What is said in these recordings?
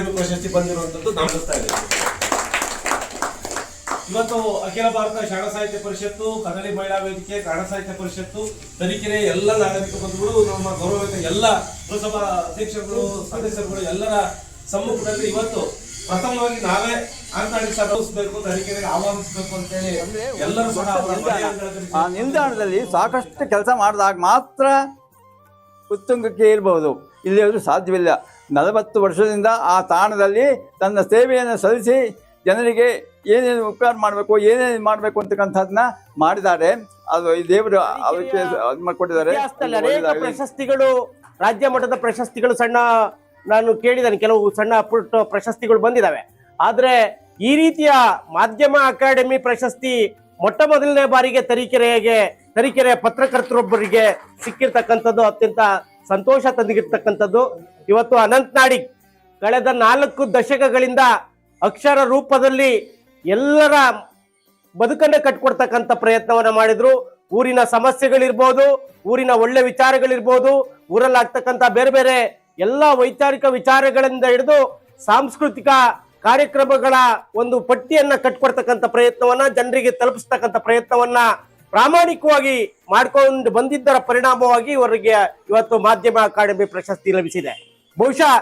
Academy ಪ್ರಶಸ್ತಿ ಬಂದಿರುವಂತದ್ದು ಗಮನಿಸ್ತಾ ಇದೆ ಇವತ್ತು ಅಖಿಲ ಭಾರತ ಶರಣ ಸಾಹಿತ್ಯ ಪರಿಷತ್ತು, ಕನ್ನಡಿ ಮಹಿಳಾ ವೇದಿಕೆ ಕನ್ನಡ ಸಾಹಿತ್ಯ ಪರಿಷತ್ತು, ತರೀಕೆರೆ ಎಲ್ಲ ನಾಗರಿಕ ಬಂಧುಗಳು, ನಮ್ಮ ಗೌರವಿತ ಎಲ್ಲ ಪುರಸಭಾ ಅಧ್ಯಕ್ಷರುಗಳು, ಸದಸ್ಯರುಗಳು ಎಲ್ಲರ ಸಮ್ಮುಖದಲ್ಲಿ ಇವತ್ತು ಪ್ರಥಮವಾಗಿ ನಾವೇ ಆಂತರಿಕ ಸಭೆಸಬೇಕು ತರೀಕೆರೆಗೆ ಆಹ್ವಾನಿಸಬೇಕು ಅಂತೇಳಿ ಎಲ್ಲರೂ ಸಹ ನಿಲ್ದಾಣದಲ್ಲಿ ಸಾಕಷ್ಟು ಕೆಲಸ ಮಾಡಿದಾಗ ಮಾತ್ರ ಉತ್ತುಂಗಕ್ಕೆ ಇರಬಹುದು ಇಲ್ಲಿಯವರು ಸಾಧ್ಯವಿಲ್ಲ. ನಲವತ್ತು ವರ್ಷದಿಂದ ಆ ತಾಣದಲ್ಲಿ ತನ್ನ ಸೇವೆಯನ್ನು ಸಲ್ಲಿಸಿ ಜನರಿಗೆ ಏನೇನು ಉಪಕಾರ ಮಾಡಬೇಕು ಏನೇನು ಮಾಡಬೇಕು ಅಂತಕ್ಕಂಥದ್ದನ್ನ ಮಾಡಿದ್ದಾರೆ. ಅದು ಈ ದೇವರು ಅವಕ್ಕೆ ಅದು ಮಾಡಿಕೊಟ್ಟಿದ್ದಾರೆ. ಪ್ರಶಸ್ತಿಗಳು ರಾಜ್ಯ ಮಟ್ಟದ ಪ್ರಶಸ್ತಿಗಳು ಸಣ್ಣ ನಾನು ಕೇಳಿದ್ದೇನೆ ಕೆಲವು ಸಣ್ಣ ಪುಟ್ಟ ಪ್ರಶಸ್ತಿಗಳು ಬಂದಿದ್ದಾವೆ. ಆದರೆ ಈ ರೀತಿಯ ಮಾಧ್ಯಮ ಅಕಾಡೆಮಿ ಪ್ರಶಸ್ತಿ ಮೊಟ್ಟ ಮೊದಲನೇ ಬಾರಿಗೆ ತರೀಕೆರೆಗೆ ತರೀಕೆರೆ ಪತ್ರಕರ್ತರೊಬ್ಬರಿಗೆ ಸಿಕ್ಕಿರ್ತಕ್ಕಂಥದ್ದು ಅತ್ಯಂತ ಸಂತೋಷ ತಂದಿರ್ತಕ್ಕಂಥದ್ದು ಇವತ್ತು ಅನಂತ್ ಕಳೆದ ನಾಲ್ಕು ದಶಕಗಳಿಂದ ಅಕ್ಷರ ರೂಪದಲ್ಲಿ ಎಲ್ಲರ ಬದುಕನ್ನೇ ಕಟ್ಕೊಡ್ತಕ್ಕಂಥ ಪ್ರಯತ್ನವನ್ನ ಮಾಡಿದ್ರು. ಊರಿನ ಸಮಸ್ಯೆಗಳಿರ್ಬೋದು, ಊರಿನ ಒಳ್ಳೆ ವಿಚಾರಗಳಿರ್ಬೋದು, ಊರಲ್ಲಿ ಆಗ್ತಕ್ಕಂಥ ಬೇರೆ ಬೇರೆ ಎಲ್ಲ ವೈಚಾರಿಕ ವಿಚಾರಗಳಿಂದ ಹಿಡಿದು ಸಾಂಸ್ಕೃತಿಕ ಕಾರ್ಯಕ್ರಮಗಳ ಒಂದು ಪಟ್ಟಿಯನ್ನ ಕಟ್ಕೊಡ್ತಕ್ಕಂಥ ಪ್ರಯತ್ನವನ್ನ, ಜನರಿಗೆ ತಲುಪಿಸ್ತಕ್ಕಂಥ ಪ್ರಯತ್ನವನ್ನ ಪ್ರಾಮಾಣಿಕವಾಗಿ ಮಾಡ್ಕೊಂಡು ಬಂದಿದ್ದರ ಪರಿಣಾಮವಾಗಿ ಇವರಿಗೆ ಇವತ್ತು ಮಾಧ್ಯಮ ಅಕಾಡೆಮಿ ಪ್ರಶಸ್ತಿ ಲಭಿಸಿದೆ. ಬಹುಶಃ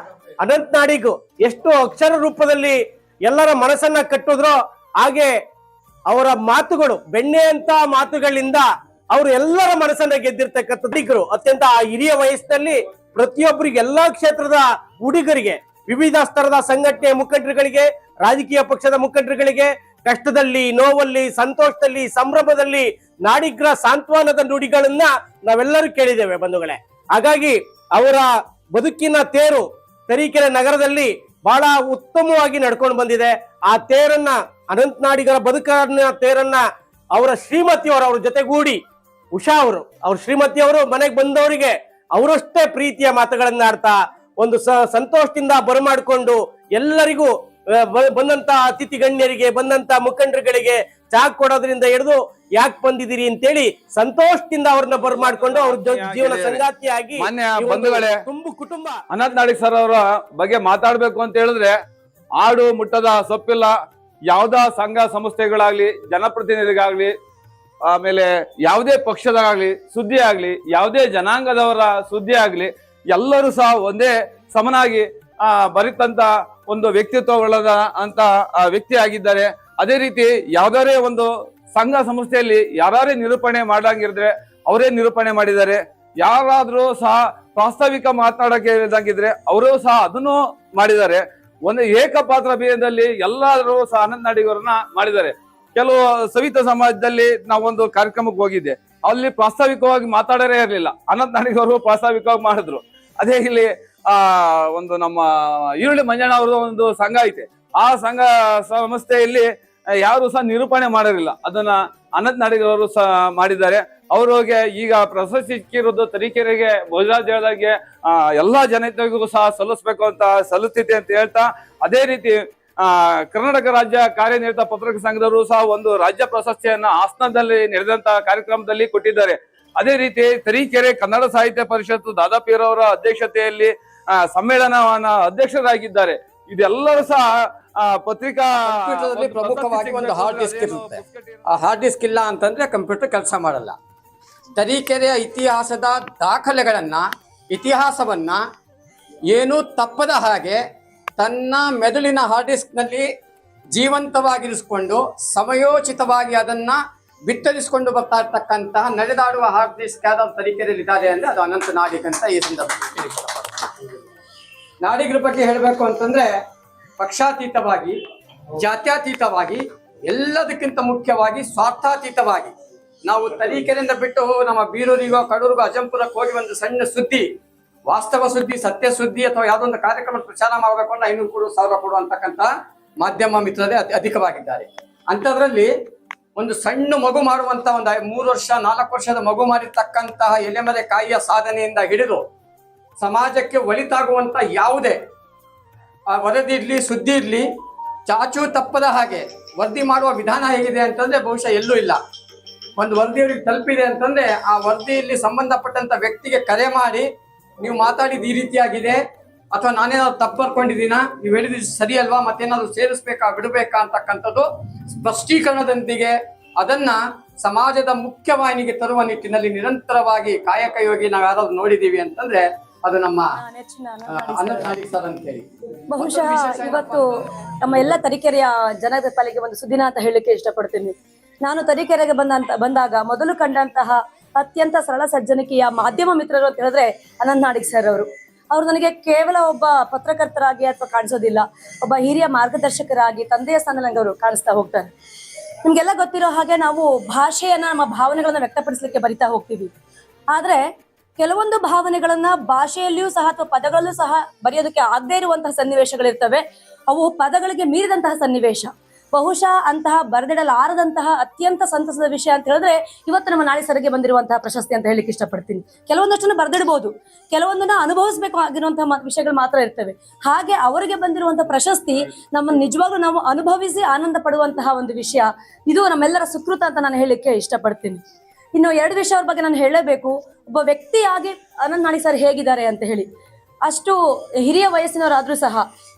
ಅನಂತ್ ನಾಡಿಗೂ ಎಷ್ಟು ಅಕ್ಷರ ರೂಪದಲ್ಲಿ ಎಲ್ಲರ ಮನಸ್ಸನ್ನ ಕಟ್ಟಿದ್ರೋ ಹಾಗೆ ಅವರ ಮಾತುಗಳು ಬೆಣ್ಣೆ ಅಂತ ಮಾತುಗಳಿಂದ ಅವರು ಎಲ್ಲರ ಮನಸ್ಸನ್ನ ಗೆದ್ದಿರ್ತಕ್ಕಂಥದ್ದು ಅತ್ಯಂತ ಆ ಹಿರಿಯ ವಯಸ್ಸಿನಲ್ಲಿ ಪ್ರತಿಯೊಬ್ಬರಿಗೆ ಎಲ್ಲಾ ಕ್ಷೇತ್ರದ ಹುಡುಗರಿಗೆ, ವಿವಿಧ ಸ್ತರದ ಸಂಘಟನೆ ಮುಖಂಡರುಗಳಿಗೆ, ರಾಜಕೀಯ ಪಕ್ಷದ ಮುಖಂಡರುಗಳಿಗೆ ಕಷ್ಟದಲ್ಲಿ, ನೋವಲ್ಲಿ, ಸಂತೋಷದಲ್ಲಿ, ಸಂಭ್ರಮದಲ್ಲಿ, ನಾಡಿಗ್ರ ಸಾಂತ್ವನದ ನುಡಿಗಳನ್ನ ನಾವೆಲ್ಲರೂ ಕೇಳಿದ್ದೇವೆ ಬಂಧುಗಳೇ. ಹಾಗಾಗಿ ಅವರ ಬದುಕಿನ ತೇರು ತರೀಕೆರೆ ನಗರದಲ್ಲಿ ಬಹಳ ಉತ್ತಮವಾಗಿ ನಡ್ಕೊಂಡು ಬಂದಿದೆ. ಆ ತೇರನ್ನ, ಅನಂತ ನಾಡಿಗರ ಬದುಕನ್ನ ತೇರನ್ನ ಅವರ ಶ್ರೀಮತಿಯವರು ಅವ್ರ ಜೊತೆಗೂಡಿ ಉಷಾ ಅವರು, ಅವ್ರ ಶ್ರೀಮತಿಯವರು ಮನೆಗೆ ಬಂದವರಿಗೆ ಅವರಷ್ಟೇ ಪ್ರೀತಿಯ ಮಾತುಗಳನ್ನ ಆಡ್ತಾ ಒಂದು ಸಂತೋಷದಿಂದ ಬರಮಾಡಿಕೊಂಡು ಎಲ್ಲರಿಗೂ ಬಂದಂತ ಅತಿಥಿ ಗಣ್ಯರಿಗೆ ಬಂದಂತ ಮುಖಂಡರುಗಳಿಗೆ ಚಾ ಕೊಡೋದ್ರಿಂದ ಹಿಡಿದು ಯಾಕೆ ಬಂದಿದ್ದೀರಿ ಅಂತೇಳಿ ಸಂತೋಷದಿಂದ ಅವ್ರನ್ನ ಬರಮಾಡ್ಕೊಂಡು ಅವ್ರ ಜೀವನ ಸಂಗಾತಿಯಾಗಿ ತುಂಬು ಕುಟುಂಬ. ಅನಂತ್ ನಾಡಿಗ್ ಸರ್ ಅವರ ಬಗ್ಗೆ ಮಾತಾಡ್ಬೇಕು ಅಂತ ಹೇಳಿದ್ರೆ ಆಡು ಮುಟ್ಟದ ಸೊಪ್ಪಿಲ್ಲ ಯಾವ್ದ ಸಂಘ ಸಂಸ್ಥೆಗಳಾಗ್ಲಿ ಜನಪ್ರತಿನಿಧಿಗಾಗ್ಲಿ ಆಮೇಲೆ ಯಾವುದೇ ಪಕ್ಷದಾಗ್ಲಿ ಸುದ್ದಿ ಆಗ್ಲಿ ಯಾವುದೇ ಜನಾಂಗದವರ ಸುದ್ದಿ ಆಗ್ಲಿ ಎಲ್ಲರೂ ಸಹ ಒಂದೇ ಸಮನಾಗಿ ಆ ಬರಿತಂತ ಒಂದು ವ್ಯಕ್ತಿತ್ವಗಳದ ಅಂತ ಆ, ವ್ಯಕ್ತಿ ಆಗಿದ್ದಾರೆ. ಅದೇ ರೀತಿ ಯಾವ್ದಾರೇ ಒಂದು ಸಂಘ ಸಂಸ್ಥೆಯಲ್ಲಿ ಯಾರೇ ನಿರೂಪಣೆ ಮಾಡಂಗಿದ್ರೆ ಅವರೇ ನಿರೂಪಣೆ ಮಾಡಿದ್ದಾರೆ. ಯಾರಾದ್ರೂ ಸಹ ಪ್ರಾಸ್ತಾವಿಕ ಮಾತನಾಡಕ್ಕೆ ಹೇಳಿದಂಗಿದ್ರೆ ಅವರು ಸಹ ಅದನ್ನು ಮಾಡಿದ್ದಾರೆ. ಒಂದು ಏಕಪಾತ್ರ ಅಭಿಯಾನದಲ್ಲಿ ಎಲ್ಲರೂ ಸಹ ಅನಂತ ನಾಡಿಗರನ್ನ ಮಾಡಿದ್ದಾರೆ. ಕೆಲವು ಸವಿತ ಸಮಾಜದಲ್ಲಿ ನಾವೊಂದು ಕಾರ್ಯಕ್ರಮಕ್ಕೆ ಹೋಗಿದ್ದೆ. ಅಲ್ಲಿ ಪ್ರಾಸ್ತಾವಿಕವಾಗಿ ಮಾತಾಡರೇ ಇರಲಿಲ್ಲ. ಅನಂತ ನಾಡಿಗರು ಪ್ರಾಸ್ತಾವಿಕವಾಗಿ ಮಾಡಿದ್ರು. ಅದೇ ಇಲ್ಲಿ ಆ, ಒಂದು ನಮ್ಮ ಈರುಳ್ಳಿ ಮಂಜಣ್ಣ ಅವ್ರದ್ದು ಒಂದು ಸಂಘ ಐತೆ. ಆ ಸಂಘ ಸಂಸ್ಥೆಯಲ್ಲಿ ಯಾರು ಸಹ ನಿರೂಪಣೆ ಮಾಡಿರಲಿಲ್ಲ ಅದನ್ನ ಅನಂತ್ ನಾಡಿಗರವರು ಸಹ ಮಾಡಿದ್ದಾರೆ. ಅವ್ರಿಗೆ ಈಗ ಪ್ರಶಸ್ತಿ ಸಿಕ್ಕಿರೋದು ತರೀಕೆರೆಗೆ ಭೋಜರಾಜಗೆ ಆ, ಎಲ್ಲಾ ಜನತೆಗೂ ಸಹ ಸಲ್ಲಿಸ್ಬೇಕು ಅಂತ ಸಲ್ಲುತ್ತಿದೆ ಅಂತ ಹೇಳ್ತಾ, ಅದೇ ರೀತಿ, ಆ, ಕರ್ನಾಟಕ ರಾಜ್ಯ ಕಾರ್ಯನಿರತ ಪತ್ರಕ ಸಂಘದವರು ಸಹ ಒಂದು ರಾಜ್ಯ ಪ್ರಶಸ್ತಿಯನ್ನ ಆಸನದಲ್ಲಿ ನಡೆದಂತ ಕಾರ್ಯಕ್ರಮದಲ್ಲಿ ಕೊಟ್ಟಿದ್ದಾರೆ. ಅದೇ ರೀತಿ ತರೀಕೆರೆ ಕನ್ನಡ ಸಾಹಿತ್ಯ ಪರಿಷತ್ತು ದಾದಾಪೀರವರ ಅಧ್ಯಕ್ಷತೆಯಲ್ಲಿ ಸಮ್ಮೇಳನವನ್ನ ಅಧ್ಯಕ್ಷರಾಗಿದ್ದಾರೆ. ಇದೆಲ್ಲರೂ ಸಹ ಪತ್ರಿಕಾ ಪ್ರಮುಖವಾಗಿ ಒಂದು ಹಾರ್ಡ್ ಡಿಸ್ಕ್ ಇರುತ್ತೆ. ಆ ಹಾರ್ಡ್ ಡಿಸ್ಕ್ ಇಲ್ಲ ಅಂತಂದ್ರೆ ಕಂಪ್ಯೂಟರ್ ಕೆಲಸ ಮಾಡಲ್ಲ. ತರೀಕೆರೆಯ ಇತಿಹಾಸದ ದಾಖಲೆಗಳನ್ನ ಇತಿಹಾಸವನ್ನ ಏನೂ ತಪ್ಪದ ಹಾಗೆ ತನ್ನ ಮೆದುಳಿನ ಹಾರ್ಡ್ ಡಿಸ್ಕ್ನಲ್ಲಿ ಜೀವಂತವಾಗಿರಿಸಿಕೊಂಡು ಸಮಯೋಚಿತವಾಗಿ ಅದನ್ನ ಬಿತ್ತರಿಸಿಕೊಂಡು ಬರ್ತಾ ಇರ್ತಕ್ಕಂತಹ ನಡೆದಾಡುವ ಹಾರ್ಡ್ ಡಿಸ್ಕ್ ಯಾವ್ದಾದ್ರು ತರೀಕೆರೆಯಲ್ಲಿ ಇದ್ದಾರೆ ಅಂದ್ರೆ ಅದು ಅನಂತ ನಾಗಿಕ್ ಅಂತ ಈ ಸಂದರ್ಭದಲ್ಲಿ. ನಾಡಿಗರ ಬಗ್ಗೆ ಹೇಳಬೇಕು ಅಂತಂದ್ರೆ ಪಕ್ಷಾತೀತವಾಗಿ, ಜಾತ್ಯತೀತವಾಗಿ, ಎಲ್ಲದಕ್ಕಿಂತ ಮುಖ್ಯವಾಗಿ ಸ್ವಾರ್ಥಾತೀತವಾಗಿ. ನಾವು ತರೀಕೆರೆಯಿಂದ ಬಿಟ್ಟು ನಮ್ಮ ಬೀರೂರಿಗೋ, ಕಡೂರಿಗೋ ಅಜಂಪುರಕ್ಕೆ ಹೋಗಿ ಒಂದು ಸಣ್ಣ ಸುದ್ದಿ, ವಾಸ್ತವ ಸುದ್ದಿ, ಸತ್ಯ ಸುದ್ದಿ ಅಥವಾ ಯಾವುದೋ ಒಂದು ಕಾರ್ಯಕ್ರಮ ಪ್ರಚಾರ ಮಾಡಬೇಕು ಅಂದ್ರೆ ಐನೂರು ಕೊಡು, ಸಾವಿರ ಕೊಡು ಅಂತಕ್ಕಂಥ ಮಾಧ್ಯಮ ಮಿತ್ರರೇ ಅತಿ ಅಧಿಕವಾಗಿದ್ದಾರೆ. ಅಂಥದ್ರಲ್ಲಿ ಒಂದು ಸಣ್ಣ ಮಗು ಮಾಡುವಂತ ಒಂದು ಮೂರು ವರ್ಷ, ನಾಲ್ಕು ವರ್ಷದ ಮಗು ಮಾಡಿರ್ತಕ್ಕಂತಹ ಎಲೆಮರೆ ಕಾಯಿಯ ಸಾಧನೆಯಿಂದ ಹಿಡಿದು ಸಮಾಜಕ್ಕೆ ಒಳಿತಾಗುವಂತ ಯಾವುದೇ, ಆ, ವರದಿ ಇರಲಿ, ಸುದ್ದಿ ಇರಲಿ, ಚಾಚು ತಪ್ಪದ ಹಾಗೆ ವರದಿ ಮಾಡುವ ವಿಧಾನ ಹೇಗಿದೆ ಅಂತಂದ್ರೆ ಬಹುಶಃ ಎಲ್ಲೂ ಇಲ್ಲ. ಒಂದು ವರದಿ ಅವ್ರಿಗೆ ತಲುಪಿದೆ ಅಂತಂದ್ರೆ ಆ ವರದಿಯಲ್ಲಿ ಸಂಬಂಧಪಟ್ಟಂತ ವ್ಯಕ್ತಿಗೆ ಕರೆ ಮಾಡಿ, ನೀವು ಮಾತಾಡಿದ ಈ ರೀತಿಯಾಗಿದೆ, ಅಥವಾ ನಾನೇನಾದ್ರು ತಪ್ಪು ಬರ್ಕೊಂಡಿದ್ದೀನಾ, ನೀವು ಹೇಳಿದ್ದು ಸರಿ ಅಲ್ವಾ, ಮತ್ತೇನಾದ್ರು ಸೇರಿಸ್ಬೇಕಾ, ಬಿಡಬೇಕಾ ಅಂತಕ್ಕಂಥದ್ದು ಸ್ಪಷ್ಟೀಕರಣದೊಂದಿಗೆ ಅದನ್ನ ಸಮಾಜದ ಮುಖ್ಯವಾಹಿನಿಗೆ ತರುವ ನಿಟ್ಟಿನಲ್ಲಿ ನಿರಂತರವಾಗಿ ಕಾಯಕ ಯೋಗಿ ನಾವು ಯಾರಾದ್ರು ನೋಡಿದೀವಿ ಅಂತಂದ್ರೆ ಅದು ನಮ್ಮ ಸರ್. ಬಹುಶಃ ಇವತ್ತು ನಮ್ಮ ಎಲ್ಲ ತರೀಕೆರೆಯ ಜನದ ಪಾಲಿಗೆ ಒಂದು ಸುದಿನ ಅಂತ ಹೇಳಲಿಕ್ಕೆ ಇಷ್ಟಪಡ್ತೀನಿ. ನಾನು ತರೀಕೆರೆಗೆ ಬಂದಂತ ಬಂದಾಗ ಮೊದಲು ಕಂಡಂತಹ ಅತ್ಯಂತ ಸರಳ ಸಜ್ಜನಿಕೆಯ ಮಾಧ್ಯಮ ಮಿತ್ರರು ಅಂತ ಹೇಳಿದ್ರೆ ಅನಂತ್ ನಾಡಿಗ್ ಸರ್ ಅವರು. ಅವರು ನನಗೆ ಕೇವಲ ಒಬ್ಬ ಪತ್ರಕರ್ತರಾಗಿ ಅಥವಾ ಕಾಣಿಸೋದಿಲ್ಲ ಒಬ್ಬ ಹಿರಿಯ ಮಾರ್ಗದರ್ಶಕರಾಗಿ ತಂದೆಯ ಸ್ಥಾನ ನಂಗೆ ಅವರು ಕಾಣಿಸ್ತಾ ಹೋಗ್ತಾರೆ. ನಿಮ್ಗೆಲ್ಲ ಗೊತ್ತಿರೋ ಹಾಗೆ ನಾವು ಭಾಷೆಯನ್ನ ನಮ್ಮ ಭಾವನೆಗಳನ್ನ ವ್ಯಕ್ತಪಡಿಸ್ಲಿಕ್ಕೆ ಬರಿತಾ ಹೋಗ್ತೀವಿ. ಆದ್ರೆ ಕೆಲವೊಂದು ಭಾವನೆಗಳನ್ನ ಭಾಷೆಯಲ್ಲಿಯೂ ಸಹ ಅಥವಾ ಪದಗಳಲ್ಲೂ ಸಹ ಬರೆಯೋದಕ್ಕೆ ಆಗದೇ ಇರುವಂತಹ ಸನ್ನಿವೇಶಗಳಿರ್ತವೆ. ಅವು ಪದಗಳಿಗೆ ಮೀರಿದಂತಹ ಸನ್ನಿವೇಶ. ಬಹುಶಃ ಅಂತಹ ಬರೆದಿಡಲಾರದಂತಹ ಅತ್ಯಂತ ಸಂತಸದ ವಿಷಯ ಅಂತ ಹೇಳಿದ್ರೆ ಇವತ್ತು ನಮ್ಮ ನಾಳೆ ಸರಿಗೆ ಬಂದಿರುವಂತಹ ಪ್ರಶಸ್ತಿ ಅಂತ ಹೇಳಿಕ್ಕೆ ಇಷ್ಟಪಡ್ತೀನಿ. ಕೆಲವೊಂದಷ್ಟನ್ನು ಬರೆದಿಡಬಹುದು ಕೆಲವೊಂದನ್ನ ಅನುಭವಿಸಬೇಕು ಆಗಿರುವಂತಹ ವಿಷಯಗಳು ಮಾತ್ರ ಇರ್ತವೆ. ಹಾಗೆ ಅವರಿಗೆ ಬಂದಿರುವಂತಹ ಪ್ರಶಸ್ತಿ ನಮ್ಮ ನಿಜವಾಗ್ಲೂ ನಾವು ಅನುಭವಿಸಿ ಆನಂದ ಪಡುವಂತಹ ಒಂದು ವಿಷಯ. ಇದು ನಮ್ಮೆಲ್ಲರ ಸುಕೃತ ಅಂತ ನಾನು ಹೇಳಲಿಕ್ಕೆ ಇಷ್ಟಪಡ್ತೀನಿ. ಇನ್ನು ಎರಡು ವಿಷಯ ಅವ್ರ ಬಗ್ಗೆ ನಾನು ಹೇಳಬೇಕು. ಒಬ್ಬ ವ್ಯಕ್ತಿಯಾಗಿ ಅನಂತ್ ನಾಣಿ ಸರ್ ಹೇಗಿದ್ದಾರೆ ಅಂತ ಹೇಳಿ. ಅಷ್ಟು ಹಿರಿಯ ವಯಸ್ಸಿನವರಾದ್ರೂ ಸಹ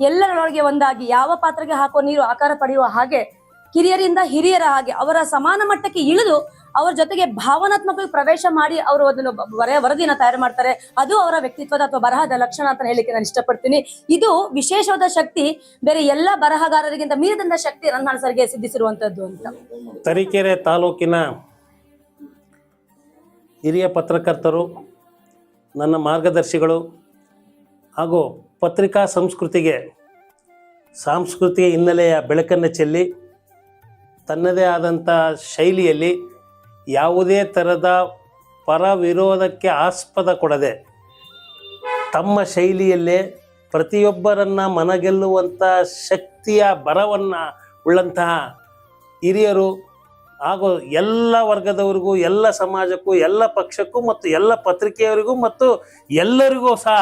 ಎಲ್ಲರೊಳಗೆ ಒಂದಾಗಿ ಯಾವ ಪಾತ್ರಕ್ಕೆ ಹಾಕೋ ನೀರು ಆಕಾರ ಪಡೆಯುವ ಹಾಗೆ ಕಿರಿಯರಿಂದ ಹಿರಿಯರ ಹಾಗೆ ಅವರ ಸಮಾನ ಮಟ್ಟಕ್ಕೆ ಇಳಿದು ಅವರ ಜೊತೆಗೆ ಭಾವನಾತ್ಮಕವಾಗಿ ಪ್ರವೇಶ ಮಾಡಿ ಅವರು ಅದನ್ನು ಬರೆಯ ವರದಿಯನ್ನು ತಯಾರು ಮಾಡ್ತಾರೆ. ಅದು ಅವರ ವ್ಯಕ್ತಿತ್ವದ ಅಥವಾ ಬರಹದ ಲಕ್ಷಣ ಅಂತ ಹೇಳಿಕ್ಕೆ ನಾನು ಇಷ್ಟಪಡ್ತೀನಿ. ಇದು ವಿಶೇಷವಾದ ಶಕ್ತಿ, ಬೇರೆ ಎಲ್ಲ ಬರಹಗಾರರಿಗಿಂತ ಮೀರಿದಂತ ಶಕ್ತಿ ನನ್ನ ಸರ್ಗೆ ಸಿದ್ಧಿಸಿರುವಂತದ್ದು ಅಂತ. ತರೀಕೆರೆ ತಾಲೂಕಿನ ಹಿರಿಯ ಪತ್ರಕರ್ತರು, ನನ್ನ ಮಾರ್ಗದರ್ಶಿಗಳು ಹಾಗೂ ಪತ್ರಿಕಾ ಸಂಸ್ಕೃತಿಗೆ ಸಾಂಸ್ಕೃತಿಕ ಹಿನ್ನೆಲೆಯ ಬೆಳಕನ್ನು ಚೆಲ್ಲಿ, ತನ್ನದೇ ಆದಂಥ ಶೈಲಿಯಲ್ಲಿ ಯಾವುದೇ ಥರದ ಪರ ವಿರೋಧಕ್ಕೆ ಆಸ್ಪದ ಕೊಡದೆ, ತಮ್ಮ ಶೈಲಿಯಲ್ಲೇ ಪ್ರತಿಯೊಬ್ಬರನ್ನ ಮನಗೆಲ್ಲುವಂಥ ಶಕ್ತಿಯ ಬರವನ್ನು ಉಳ್ಳಂತಹ ಹಿರಿಯರು ಹಾಗೂ ಎಲ್ಲ ವರ್ಗದವರಿಗೂ, ಎಲ್ಲ ಸಮಾಜಕ್ಕೂ, ಎಲ್ಲ ಪಕ್ಷಕ್ಕೂ ಮತ್ತು ಎಲ್ಲ ಪತ್ರಿಕೆಯವರಿಗೂ ಮತ್ತು ಎಲ್ಲರಿಗೂ ಸಹ